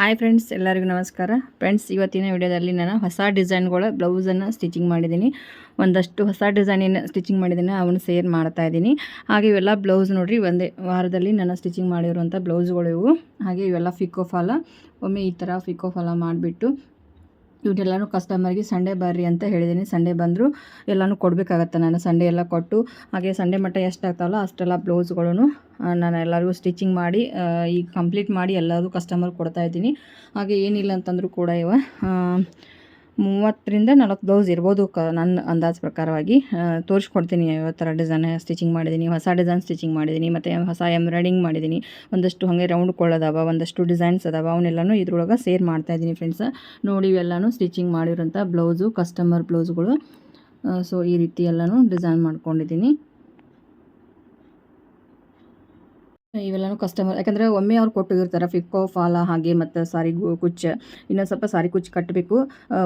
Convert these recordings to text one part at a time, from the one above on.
Hi friends ಎಲ್ಲರಿಗೂ ನಮಸ್ಕಾರ. Friends ಇವತ್ತಿನ ವಿಡಿಯೋದಲ್ಲಿ ನಾನು ಹೊಸ ಡಿಸೈನ್ಗಳ ಬ್ಲೌಸನ್ನು ಸ್ಟಿಚಿಂಗ್ ಮಾಡಿದ್ದೀನಿ. ಒಂದಷ್ಟು ಹೊಸ ಡಿಸೈನಿನ ಸ್ಟಿಚಿಂಗ್ ಮಾಡಿದ್ದೀನಿ ಅವನು ಸೇರ್ ಮಾಡ್ತಾ ಇದ್ದೀನಿ. ಹಾಗೆ ಇವೆಲ್ಲ ಬ್ಲೌಸ್ ನೋಡಿರಿ, ಒಂದೇ ವಾರದಲ್ಲಿ ನಾನು ಸ್ಟಿಚಿಂಗ್ ಮಾಡಿರುವಂಥ ಬ್ಲೌಸ್ಗಳು ಇವು. ಹಾಗೆ ಇವೆಲ್ಲ ಫಿಕೋ ಫಾಲ ಒಮ್ಮೆ ಈ ಥರ ಫಿಕೋ ಫಾಲ ಮಾಡಿಬಿಟ್ಟು ಇವನ್ನೆಲ್ಲನೂ ಕಸ್ಟಮರ್ಗೆ ಸಂಡೇ ಬರ್ರಿ ಅಂತ ಹೇಳಿದ್ದೀನಿ ಸಂಡೇ ಬಂದರೂ ಎಲ್ಲಾನು ಕೊಡಬೇಕಾಗತ್ತೆ ನಾನು. ಸಂಡೇ ಎಲ್ಲ ಕೊಟ್ಟು, ಹಾಗೆ ಸಂಡೇ ಮಟ್ಟ ಎಷ್ಟು ಆಗ್ತಾವಲ್ಲ ಅಷ್ಟೆಲ್ಲ ಬ್ಲೌಸ್ಗಳೂ ನಾನು ಎಲ್ಲರಿಗೂ ಸ್ಟಿಚಿಂಗ್ ಮಾಡಿ ಈಗ ಕಂಪ್ಲೀಟ್ ಮಾಡಿ ಎಲ್ಲರೂ ಕಸ್ಟಮರ್ ಕೊಡ್ತಾ ಇದ್ದೀನಿ. ಹಾಗೆ ಏನಿಲ್ಲ ಅಂತಂದರೂ ಕೂಡ ಇವ ಮೂವತ್ತರಿಂದ ನಾಲ್ಕು ಬ್ಲೌಸ್ ಇರ್ಬೋದು ಕ ನನ್ನ ಅಂದಾಜು ಪ್ರಕಾರವಾಗಿ. ತೋರಿಸ್ಕೊಡ್ತೀನಿ ಯಾವ ಥರ ಡಿಸೈನ್ ಸ್ಟಿಚಿಂಗ್ ಮಾಡಿದ್ದೀನಿ ಹೊಸ ಡಿಸೈನ್ ಸ್ಟಿಚಿಂಗ್ ಮಾಡಿದ್ದೀನಿ ಮತ್ತು ಹೊಸ ಎಂಬ್ರಾಯ್ಡಿಂಗ್ ಮಾಡಿದ್ದೀನಿ ಒಂದಷ್ಟು ಹಾಗೆ ರೌಂಡ್ ಕೊಳ್ಳೋದವ ಒಂದಷ್ಟು ಡಿಸೈನ್ಸ್ ಅದಾವ, ಅವನ್ನೆಲ್ಲನೂ ಇದ್ರೊಳಗೆ ಸೇರ್ ಮಾಡ್ತಾ ಇದ್ದೀನಿ ಫ್ರೆಂಡ್ಸ್ ನೋಡಿ ಇವೆಲ್ಲನೂ ಸ್ಟಿಚಿಂಗ್ ಮಾಡಿರೋಂಥ ಬ್ಲೌಸು ಕಸ್ಟಮರ್ ಬ್ಲೌಸ್ಗಳು. ಸೊ ಈ ರೀತಿ ಎಲ್ಲನೂ ಡಿಸೈನ್ ಮಾಡ್ಕೊಂಡಿದ್ದೀನಿ ಇವೆಲ್ಲನೂ ಕಸ್ಟಮರ್ ಯಾಕಂದರೆ ಒಮ್ಮೆ ಅವ್ರು ಕೊಟ್ಟಿರ್ತಾರೆ ಫಿಕ್ಕೋ ಫಾಲ ಹಾಗೆ ಮತ್ತು ಸಾರಿ ಕುಚ್ಚ. ಇನ್ನೊಂದು ಸ್ವಲ್ಪ ಸಾರಿ ಕುಚ್ಚು ಕಟ್ಟಬೇಕು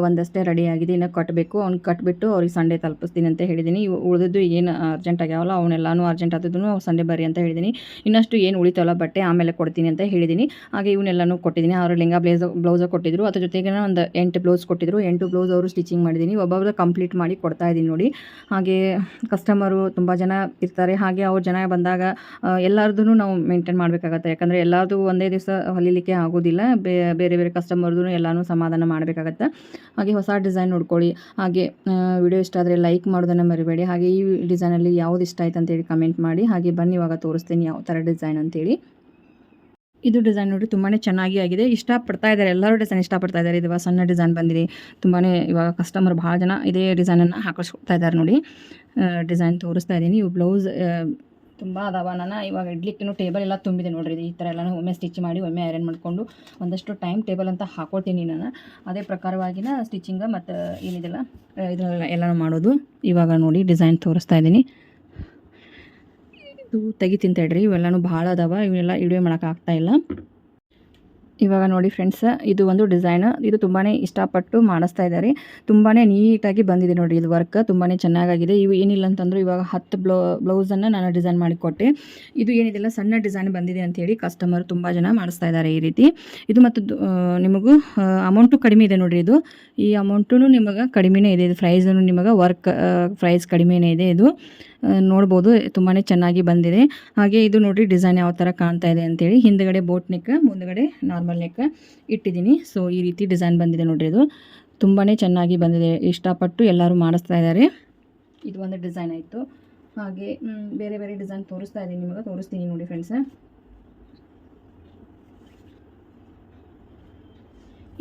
ಒಂದಷ್ಟೇ ರೆಡಿ ಆಗಿದೆ, ಇನ್ನು ಕಟ್ಟಬೇಕು ಅವ್ನು ಕಟ್ಬಿಟ್ಟು ಅವ್ರಿಗೆ ಸಂಡೇ ತಲುಪಿಸ್ತೀನಿ ಅಂತ ಹೇಳಿದ್ದೀನಿ ಉಳಿದಿದ್ದು ಏನು ಅರ್ಜೆಂಟ್ ಆಗ್ಯಾವಲ್ಲ ಅವನ್ನೆಲ್ಲನೂ ಅರ್ಜೆಂಟ್ ಆದದ್ದು ಸಂಡೇ ಬರ್ರಿ ಅಂತ ಹೇಳಿದ್ದೀನಿ ಇನ್ನಷ್ಟು ಏನು ಉಳಿತಾವಲ್ಲ, ಬಟ್ಟೆ ಆಮೇಲೆ ಕೊಡ್ತೀನಿ ಅಂತ ಹೇಳಿದ್ದೀನಿ ಹಾಗೆ ಇವನ್ನೆಲ್ಲನೂ ಕೊಟ್ಟಿದ್ದೀನಿ ಅವ್ರು ಲಿಂಗ ಬ್ಲೇಸ್, ಬ್ಲೌಸ ಕೊಟ್ಟಿದ್ರು. ಅದ್ರ ಜೊತೆಗೆ ಒಂದು ಎಂಟು ಬ್ಲೌಸ್ ಕೊಟ್ಟಿದ್ರು. ಎಂಟು ಬ್ಲೌಸ್ ಅವರು ಸ್ಟಿಚಿಂಗ್ ಮಾಡಿದ್ದೀನಿ ಒಬ್ಬೊಬ್ಬರ ಕಂಪ್ಲೀಟ್ ಮಾಡಿ ಕೊಡ್ತಾ ಇದ್ದೀನಿ ನೋಡಿ. ಹಾಗೆ ಕಸ್ಟಮರು ತುಂಬ ಜನ ಇರ್ತಾರೆ. ಹಾಗೆ ಅವ್ರು ಜನ ಬಂದಾಗ ಎಲ್ಲರದೂ ನಾವು ಮೇಂಟೈನ್ ಮಾಡಬೇಕಾಗತ್ತೆ. ಯಾಕಂದರೆ ಎಲ್ಲರದು ಒಂದೇ ದಿವಸ ಹೊಲಿಲಿಕ್ಕೆ ಆಗೋದಿಲ್ಲ. ಬೇರೆ ಬೇರೆ ಕಸ್ಟಮರ್ದು ಎಲ್ಲನೂ ಸಮಾಧಾನ ಮಾಡಬೇಕಾಗತ್ತೆ. ಹಾಗೆ ಹೊಸ ಡಿಸೈನ್ ನೋಡ್ಕೊಳ್ಳಿ. ಹಾಗೆ ವಿಡಿಯೋ ಇಷ್ಟ ಆದರೆ ಲೈಕ್ ಮಾಡೋದನ್ನು ಮರಿಬೇಡಿ. ಹಾಗೆ ಈ ಡಿಸೈನಲ್ಲಿ ಯಾವ್ದು ಇಷ್ಟ ಆಯ್ತು ಅಂತೇಳಿ ಕಮೆಂಟ್ ಮಾಡಿ. ಹಾಗೆ ಬನ್ನಿ, ಇವಾಗ ತೋರಿಸ್ತೀನಿ ಯಾವ ಥರ ಡಿಸೈನ್ ಅಂತೇಳಿ. ಇದು ಡಿಸೈನ್ ನೋಡಿ ತುಂಬಾ ಚೆನ್ನಾಗಿ ಆಗಿದೆ. ಇಷ್ಟಪಡ್ತಾ ಇದ್ದಾರೆ ಎಲ್ಲರೂ ಡಿಸೈನ್ ಇಷ್ಟಪಡ್ತಾ ಇದ್ದಾರೆ ಇದು ಸಣ್ಣ ಡಿಸೈನ್ ಬಂದಿದೆ. ತುಂಬಾ ಇವಾಗ ಕಸ್ಟಮರ್ ಭಾಳ ಜನ ಇದೇ ಡಿಸೈನನ್ನು ಹಾಕಿಸ್ಕೊಳ್ತಾ ಇದ್ದಾರೆ ನೋಡಿ. ಡಿಸೈನ್ ತೋರಿಸ್ತಾ ಇದ್ದೀನಿ. ಇವು ಬ್ಲೌಸ್ ತುಂಬ ಅದಾವ. ನಾನು ಇವಾಗ ಇಡ್ಲಿಕ್ಕೂ ಟೇಬಲ್ ಎಲ್ಲ ತುಂಬಿದೆ ನೋಡಿರಿ, ಈ ಥರ ಎಲ್ಲನೂ ಒಮ್ಮೆ ಸ್ಟಿಚ್ ಮಾಡಿ, ಒಮ್ಮೆ ಐರನ್ ಮಾಡಿಕೊಂಡು ಒಂದಷ್ಟು ಟೈಮ್ ಟೇಬಲ್ ಅಂತ ಹಾಕೊಳ್ತೀನಿ ನಾನು. ಅದೇ ಪ್ರಕಾರವಾಗಿನ ಸ್ಟಿಚಿಂಗ ಮತ್ತು, ಏನಿದೆಲ್ಲ ಇದನ್ನೆಲ್ಲ ಎಲ್ಲನೂ ಮಾಡೋದು. ಇವಾಗ ನೋಡಿ ಡಿಸೈನ್ ತೋರಿಸ್ತಾ ಇದ್ದೀನಿ. ಇದು ತೆಗಿತೀನಿ ತಡ್ರಿ ಇವೆಲ್ಲನೂ ಭಾಳ ಅದಾವ, ಇವೆಲ್ಲ ವಿಡಿಯೋ ಮಾಡೋಕ್ಕಾಗ್ತಾ ಇಲ್ಲ. ಇವಾಗ ನೋಡಿ ಫ್ರೆಂಡ್ಸ್, ಇದು ಒಂದು ಡಿಸೈನ್. ಇದು ತುಂಬಾ ಇಷ್ಟಪಟ್ಟು ಮಾಡಿಸ್ತಾ ಇದ್ದಾರೆ. ತುಂಬಾ ನೀಟಾಗಿ ಬಂದಿದೆ ನೋಡಿ ಇದು ವರ್ಕ್. ತುಂಬಾ ಚೆನ್ನಾಗಾಗಿದೆ. ಇವು ಏನಿಲ್ಲ ಅಂತಂದ್ರೆ ಇವಾಗ ಹತ್ತು ಬ್ಲೌ, ಬ್ಲೌಸನ್ನು ನಾನು ಡಿಸೈನ್ ಮಾಡಿಕೊಟ್ಟೆ. ಇದು ಏನಿದೆಲ್ಲ ಸಣ್ಣ ಡಿಸೈನ್ ಬಂದಿದೆ ಅಂತೇಳಿ ಕಸ್ಟಮರ್ ತುಂಬ ಜನ ಮಾಡಿಸ್ತಾ ಇದ್ದಾರೆ ಈ ರೀತಿ. ಇದು ಮತ್ತು ನಿಮಗೂ ಅಮೌಂಟು ಕಡಿಮೆ ಇದೆ ನೋಡಿರಿ ಇದು. ಈ ಅಮೌಂಟು ನಿಮಗೆ ಕಡಿಮೆನೇ ಇದೆ. ಇದು ಪ್ರೈಸನು ನಿಮಗೆ ವರ್ಕ್ ಪ್ರೈಸ್ ಕಡಿಮೆನೇ ಇದೆ ಇದು. ನೋಡ್ಬೋದು. ತುಂಬಾ ಚೆನ್ನಾಗಿ ಬಂದಿದೆ. ಹಾಗೆ ಇದು ನೋಡಿರಿ ಡಿಸೈನ್ ಯಾವ ಥರ ಕಾಣ್ತಾ ಇದೆ ಅಂತೇಳಿ. ಹಿಂದ್ಗಡೆ ಬೋಟ್ ನೆಕ್, ಮುಂದ್ಗಡೆ ನಾರ್ಮಲ್ ನೆಕ್ ಇಟ್ಟಿದ್ದೀನಿ. ಸೊ, ಈ ರೀತಿ ಡಿಸೈನ್ ಬಂದಿದೆ ನೋಡಿರಿ ಇದು. ತುಂಬಾ ಚೆನ್ನಾಗಿ ಬಂದಿದೆ. ಇಷ್ಟಪಟ್ಟು ಎಲ್ಲರೂ ಮಾಡಿಸ್ತಾ ಇದ್ದಾರೆ ಇದು ಒಂದು ಡಿಸೈನ್ ಆಯಿತು. ಹಾಗೆ ಬೇರೆ ಬೇರೆ ಡಿಸೈನ್ ತೋರಿಸ್ತಾ ಇದ್ದೀನಿ ನಿಮಗೆ. ತೋರಿಸ್ತೀನಿ ನೋಡಿ ಫ್ರೆಂಡ್ಸ್.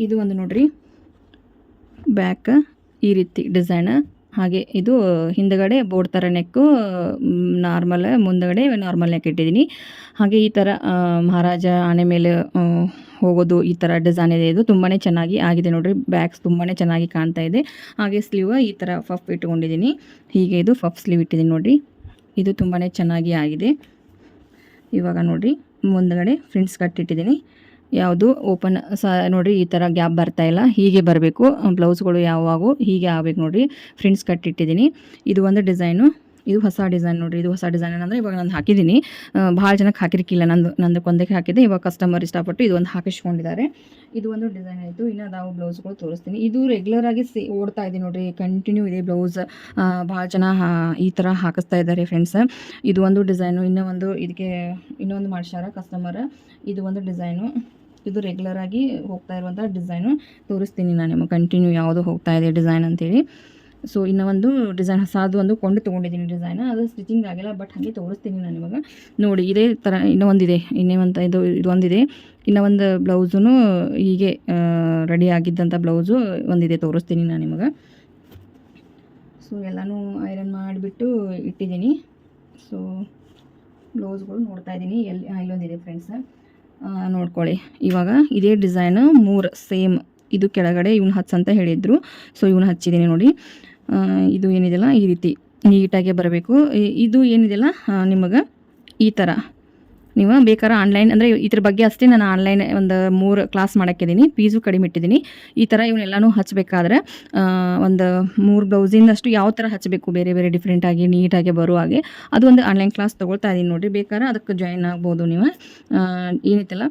ಇದು ಒಂದು ನೋಡ್ರಿ ಬ್ಯಾಕ್ ಈ ರೀತಿ ಡಿಸೈನ್. ಹಾಗೆ ಇದು ಹಿಂದಗಡೆ ಬೋರ್ಡ್ ಥರ ನೆಕ್ಕು ನಾರ್ಮಲ್, ಮುಂದಗಡೆ ನಾರ್ಮಲ್ ನೆಕ್ ಇಟ್ಟಿದ್ದೀನಿ. ಹಾಗೆ ಈ ಥರ ಮಹಾರಾಜ ಆನೆ ಮೇಲೆ ಹೋಗೋದು ಈ ಥರ ಡಿಸೈನ್ ಇದೆ. ಇದು ತುಂಬಾ ಚೆನ್ನಾಗಿ ಆಗಿದೆ ನೋಡಿರಿ. ಬ್ಯಾಗ್ಸ್ ತುಂಬಾ ಚೆನ್ನಾಗಿ ಕಾಣ್ತಾ ಇದೆ. ಹಾಗೆ ಸ್ಲೀವ್ ಈ ಥರ ಫಫ್ ಇಟ್ಕೊಂಡಿದ್ದೀನಿ. ಹೀಗೆ ಇದು ಫಫ್ ಸ್ಲೀವ್ ಇಟ್ಟಿದ್ದೀನಿ ನೋಡ್ರಿ. ಇದು ತುಂಬಾ ಚೆನ್ನಾಗಿ ಆಗಿದೆ. ಇವಾಗ ನೋಡಿರಿ, ಮುಂದಗಡೆ ಫ್ರಿಂಟ್ಸ್ ಕಟ್ ಇಟ್ಟಿದ್ದೀನಿ. ಯಾವುದು ಓಪನ್ ಸ ನೋಡಿರಿ ಈ ಥರ ಗ್ಯಾಪ್ ಬರ್ತಾ ಇಲ್ಲ. ಹೀಗೆ ಬರಬೇಕು. ಬ್ಲೌಸ್ಗಳು ಯಾವಾಗೂ ಹೀಗೆ ಆಗಬೇಕು ನೋಡಿರಿ. ಫ್ರಿಂಟ್ಸ್ ಕಟ್ಟಿಟ್ಟಿದ್ದೀನಿ ಇದು ಒಂದು ಡಿಸೈನು. ಇದು ಹೊಸ ಡಿಸೈನ್ ನೋಡಿರಿ. ಇದು ಹೊಸ ಡಿಸೈನ್ ಅಂದರೆ ಇವಾಗ ನಾನು ಹಾಕಿದ್ದೀನಿ. ಭಾಳ ಜನಕ್ಕೆ ಹಾಕಿರಕ್ಕಿಲ್ಲ ನಂದು ನಂದು ಕೊಂದಕ್ಕೆ ಹಾಕಿದ್ದೆ. ಇವಾಗ ಕಸ್ಟಮರ್ ಇಷ್ಟಪಟ್ಟು ಇದು ಒಂದು ಹಾಕಿಸ್ಕೊಂಡಿದ್ದಾರೆ. ಇದು ಒಂದು ಡಿಸೈನ್ ಆಯಿತು. ಇನ್ನು ಅದಾವು ಬ್ಲೌಸ್ಗಳು ತೋರಿಸ್ತೀನಿ. ಇದು ರೆಗ್ಯುಲರ್ ಆಗಿ ಸೇ ಓಡ್ತಾ ಇದೆ ನೋಡಿರಿ. ಕಂಟಿನ್ಯೂ ಇದೆ ಬ್ಲೌಸ್. ಭಾಳ ಜನ ಈ ಥರ ಹಾಕಿಸ್ತಾ ಇದ್ದಾರೆ ಫ್ರೆಂಡ್ಸ್. ಇದು ಒಂದು ಡಿಸೈನು. ಇನ್ನೂ ಒಂದು ಇದಕ್ಕೆ ಇನ್ನೊಂದು ಮಾಡಿಸ್ಯಾರ ಕಸ್ಟಮರ್ ಇದು ಒಂದು ಡಿಸೈನು. ಇದು ರೆಗ್ಯುಲರ್ ಆಗಿ ಹೋಗ್ತಾ ಇರುವಂಥ ಡಿಸೈನು ತೋರಿಸ್ತೀನಿ ನಾನು ನಿಮಗೆ. ಕಂಟಿನ್ಯೂ ಯಾವುದು ಹೋಗ್ತಾ ಇದೆ ಡಿಸೈನ್ ಅಂತೇಳಿ. ಸೊ ಇನ್ನೂ ಒಂದು ಡಿಸೈನ್ ಹೊಸದು ಒಂದು ಕೊಂಡು ತೊಗೊಂಡಿದ್ದೀನಿ ಡಿಸೈನ್ ಅದು ಸ್ಟಿಚಿಂಗ್ ಆಗಿಲ್ಲ ಬಟ್ ಹಾಗೆ ತೋರಿಸ್ತೀನಿ ನಾನು ಇವಾಗ. ನೋಡಿ, ಇದೇ ಥರ ಇನ್ನೂ ಒಂದಿದೆ. ಇನ್ನೇ ಒಂದು, ಇದು ಇದು ಒಂದಿದೆ. ಇನ್ನೂ ಒಂದು ಬ್ಲೌಸೂ ಹೀಗೆ ರೆಡಿ ಆಗಿದ್ದಂಥ ಬ್ಲೌಸು ಒಂದಿದೆ ತೋರಿಸ್ತೀನಿ ನಾನು ನಿಮಗೆ. ಸೊ ಎಲ್ಲನೂ ಐರನ್ ಮಾಡಿಬಿಟ್ಟು ಇಟ್ಟಿದ್ದೀನಿ. ಸೊ ಬ್ಲೌಸ್ಗಳು ನೋಡ್ತಾ ಇದ್ದೀನಿ. ಎಲ್ಲಿ ಇಲ್ಲೊಂದಿದೆ ಫ್ರೆಂಡ್ಸ್ ನೋಡ್ಕೊಳ್ಳಿ. ಇವಾಗ ಇದೇ ಡಿಸೈನ್ ಮೂರು ಸೇಮ್. ಇದು ಕೆಳಗಡೆ ಇವನು ಹಚ್ಚ ಅಂತ ಹೇಳಿದರು. ಸೊ ಇವನು ಹಚ್ಚಿದ್ದೀನಿ ನೋಡಿ. ಇದು ಏನಿದೆಯಲ್ಲ? ಈ ರೀತಿ ನೀಟಾಗೆ ಬರಬೇಕು. ಇದು ಏನಿದೆಯಲ್ಲ? ನಿಮಗೆ ಈ ಥರ ನೀವು ಬೇಕಾದ್ರೆ ಆನ್ಲೈನ್ ಅಂದರೆ ಇದ್ರ ಬಗ್ಗೆ ಅಷ್ಟೇ ನಾನು ಆನ್ಲೈನ್ ಒಂದು ಮೂರು ಕ್ಲಾಸ್ ಮಾಡೋಕ್ಕಿದ್ದೀನಿ. ಫೀಸು ಕಡಿಮೆ ಇಟ್ಟಿದ್ದೀನಿ. ಈ ಥರ ಇವನ್ನೆಲ್ಲನೂ ಹಚ್ಚಬೇಕಾದ್ರೆ ಒಂದು ಮೂರು ಬ್ಲೌಸಿಂದಷ್ಟು ಯಾವ ಥರ ಹಚ್ಚಬೇಕು ಬೇರೆ ಬೇರೆ ಡಿಫ್ರೆಂಟಾಗಿ ನೀಟಾಗಿ ಬರೋ ಹಾಗೆ. ಅದು ಒಂದು ಆನ್ಲೈನ್ ಕ್ಲಾಸ್ ತೊಗೊಳ್ತಾ ಇದ್ದೀನಿ ನೋಡಿರಿ. ಬೇಕಾದ್ರೆ ಅದಕ್ಕೆ ಜಾಯಿನ್ ಆಗ್ಬೋದು ನೀವು. ಏನಿತ್ತಲ್ಲ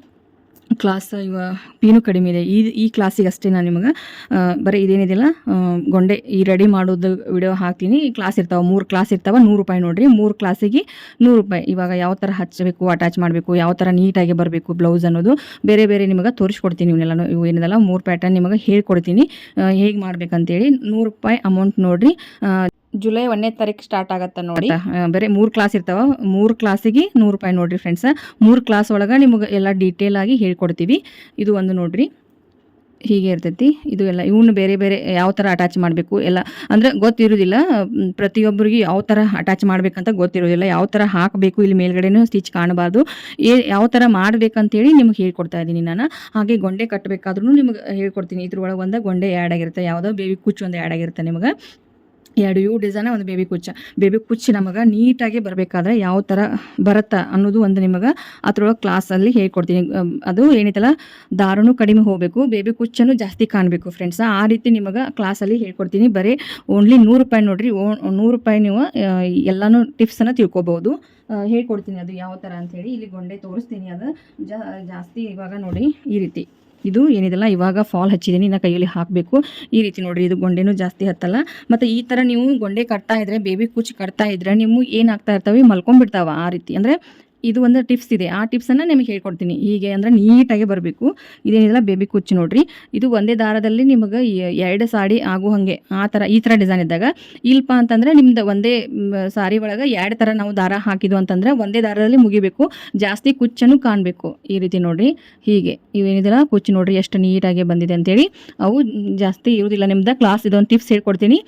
ಕ್ಲಾಸ್ ಇವ ಪೀನು ಕಡಿಮೆ ಇದೆ. ಈ ಈ ಕ್ಲಾಸಿಗೆ ಅಷ್ಟೇ ನಾನು ನಿಮಗೆ ಬರೀ ಇದೇನಿದೆಯಲ್ಲ ಗೊಂಡೆ ಈ ರೆಡಿ ಮಾಡೋದು ವಿಡಿಯೋ ಹಾಕ್ತೀನಿ. ಕ್ಲಾಸ್ ಇರ್ತಾವೆ, ಮೂರು ಕ್ಲಾಸ್ ಇರ್ತಾವೆ, ನೂರು ರೂಪಾಯಿ ನೋಡಿರಿ. ಮೂರು ಕ್ಲಾಸಿಗೆ ನೂರು ರೂಪಾಯಿ. ಇವಾಗ ಯಾವ ಥರ ಹಚ್ಚಬೇಕು ಅಟ್ಯಾಚ್ ಮಾಡಬೇಕು, ಯಾವ ಥರ ನೀಟಾಗಿ ಬರಬೇಕು ಬ್ಲೌಸ್ ಅನ್ನೋದು ಬೇರೆ ಬೇರೆ ನಿಮಗೆ ತೋರಿಸ್ಕೊಡ್ತೀನಿ ಇವನ್ನೆಲ್ಲ ಇವು ಏನಿದೆಲ್ಲ, ಮೂರು ಪ್ಯಾಟರ್ನ್ ನಿಮಗೆ ಹೇಳ್ಕೊಡ್ತೀನಿ. ಹೇಗೆ ಮಾಡ್ಬೇಕಂತೇಳಿ ನೂರು ರೂಪಾಯಿ ಅಮೌಂಟ್ ನೋಡ್ರಿ. ಜುಲೈ ಒಂದನೇ ತಾರೀಕು ಸ್ಟಾರ್ಟ್ ಆಗತ್ತೆ ನೋಡಿ. ಬೇರೆ ಮೂರು ಕ್ಲಾಸ್ ಇರ್ತಾವ. ಮೂರು ಕ್ಲಾಸಿಗೆ ನೂರು ರೂಪಾಯಿ ನೋಡ್ರಿ ಫ್ರೆಂಡ್ಸ್ ಮೂರು ಕ್ಲಾಸ್ ಒಳಗೆ ನಿಮಗೆ ಎಲ್ಲ ಡೀಟೇಲ್ ಆಗಿ ಹೇಳ್ಕೊಡ್ತೀವಿ. ಇದು ಒಂದು ನೋಡ್ರಿ. ಹೀಗೆ ಇರ್ತೈತಿ. ಇದು ಎಲ್ಲ ಇವನ್ನ ಬೇರೆ ಬೇರೆ ಯಾವ ಥರ ಅಟ್ಯಾಚ್ ಮಾಡಬೇಕು ಎಲ್ಲ. ಅಂದರೆ ಗೊತ್ತಿರೋದಿಲ್ಲ. ಪ್ರತಿಯೊಬ್ಬರಿಗೆ ಯಾವ ಥರ ಅಟ್ಯಾಚ್ ಮಾಡಬೇಕಂತ ಗೊತ್ತಿರೋದಿಲ್ಲ. ಯಾವ ಥರ ಹಾಕಬೇಕು ಇಲ್ಲಿ ಮೇಲ್ಗಡೆನೂ ಸ್ಟಿಚ್ ಕಾಣಬಾರ್ದು. ಏ, ಯಾವ ಥರ ಮಾಡ್ಬೇಕಂತೇಳಿ ನಿಮ್ಗೆ ಹೇಳ್ಕೊಡ್ತಾ ಇದ್ದೀನಿ ನಾನು. ಹಾಗೆ ಗೊಂಡೆ ಕಟ್ಟಬೇಕಾದ್ರೂ ನಿಮ್ಗೆ ಹೇಳ್ಕೊಡ್ತೀನಿ. ಇದ್ರೊಳಗೆ ಒಂದು ಗೊಂಡೆ ಆ್ಯಡ್ ಆಗಿರುತ್ತೆ. ಯಾವುದೋ ಬೇಬಿ ಕುಚ್ಚು ಒಂದು ಆ್ಯಡ್ ಆಗಿರುತ್ತೆ ನಿಮ್ಗೆ. ಎರಡು ಇವು ಡಿಸೈನ ಒಂದು ಬೇಬಿ ಕುಚ್ಚ. ಬೇಬಿ ಕುಚ್ಚು ನಮಗೆ ನೀಟಾಗಿ ಬರಬೇಕಾದ್ರೆ ಯಾವ ಥರ ಬರುತ್ತಾ ಅನ್ನೋದು ಒಂದು ನಿಮಗೆ ಅದರೊಳಗೆ ಕ್ಲಾಸಲ್ಲಿ ಹೇಳ್ಕೊಡ್ತೀನಿ. ಅದು ಏನೈತಲ್ಲ ದಾರನೂ ಕಡಿಮೆ ಹೋಗಬೇಕು, ಬೇಬಿ ಕುಚ್ಚನ್ನು ಜಾಸ್ತಿ ಕಾಣಬೇಕು ಫ್ರೆಂಡ್ಸ್ ಆ ರೀತಿ ನಿಮಗೆ ಕ್ಲಾಸಲ್ಲಿ ಹೇಳ್ಕೊಡ್ತೀನಿ. ಬರೀ ಓನ್ಲಿ ನೂರು ರೂಪಾಯಿ ನೋಡಿರಿ, ಓ, ನೂರು ರೂಪಾಯಿ ನೀವು ಎಲ್ಲನೂ ಟಿಪ್ಸನ್ನು ತಿಳ್ಕೊಬೋದು. ಹೇಳ್ಕೊಡ್ತೀನಿ ಅದು ಯಾವ ಥರ ಅಂಥೇಳಿ ಇಲ್ಲಿ ಗೊಂಡೆ ತೋರಿಸ್ತೀನಿ. ಅದು ಜಾಸ್ತಿ ಇವಾಗ ನೋಡಿ ಈ ರೀತಿ. ಇದು ಏನಿದೆಲ್ಲ? ಇವಾಗ ಫಾಲ್ ಹಚ್ಚಿದ್ದೀನಿ ಇನ್ನು ಕೈಯಲ್ಲಿ ಹಾಕಬೇಕು. ಈ ರೀತಿ ನೋಡ್ರಿ, ಇದು ಗೊಂಡೆನೂ ಜಾಸ್ತಿ ಹತ್ತಲ್ಲ. ಮತ್ತು ಈ ಥರ ನೀವು ಗೊಂಡೆ ಕಟ್ತಾ ಇದ್ರೆ ಬೇಬಿ ಕುಚ್ಚು ಕಟ್ತಾ ಇದ್ರೆ ನಿಮ್ಮ ಏನಾಗ್ತಾ ಇರ್ತವೆ? ಮಲ್ಕೊಂಡ್ಬಿಡ್ತಾವ ಆ ರೀತಿ. ಅಂದರೆ ಇದು ಒಂದು ಟಿಪ್ಸ್ ಇದೆ. ಆ ಟಿಪ್ಸನ್ನು ನಿಮಗೆ ಹೇಳ್ಕೊಡ್ತೀನಿ. ಹೀಗೆ ಅಂದರೆ ನೀಟಾಗಿ ಬರಬೇಕು. ಇದೇನಿದೆಲ್ಲ ಬೇಬಿ ಕುಚ್ಚು ನೋಡ್ರಿ. ಇದು ಒಂದೇ ದಾರದಲ್ಲಿ ನಿಮಗೆ ಎರಡು ಸಾಡಿ ಆಗೋ ಹಾಗೆ ಆ ಥರ ಈ ಥರ ಡಿಸೈನ್ ಇದ್ದಾಗ. ಇಲ್ಪ ಅಂತಂದರೆ ನಿಮ್ದು ಒಂದೇ ಸಾರಿ ಒಳಗೆ ಎರಡು ಥರ ನಾವು ದಾರ ಹಾಕಿದ್ವು ಅಂತಂದರೆ ಒಂದೇ ದಾರದಲ್ಲಿ ಮುಗಿಬೇಕು. ಜಾಸ್ತಿ ಕುಚ್ಚನ್ನು ಕಾಣಬೇಕು. ಈ ರೀತಿ ನೋಡಿರಿ. ಹೀಗೆ. ಇವೇನಿದೆಲ್ಲ ಕುಚ್ಚು ನೋಡ್ರಿ, ಎಷ್ಟು ನೀಟಾಗಿ ಬಂದಿದೆ ಅಂತೇಳಿ. ಅವು ಜಾಸ್ತಿ ಇರುವುದಿಲ್ಲ ನಿಮ್ದು. ಕ್ಲಾಸ್ ಇದೊಂದು ಟಿಪ್ಸ್ ಹೇಳ್ಕೊಡ್ತೀನಿ.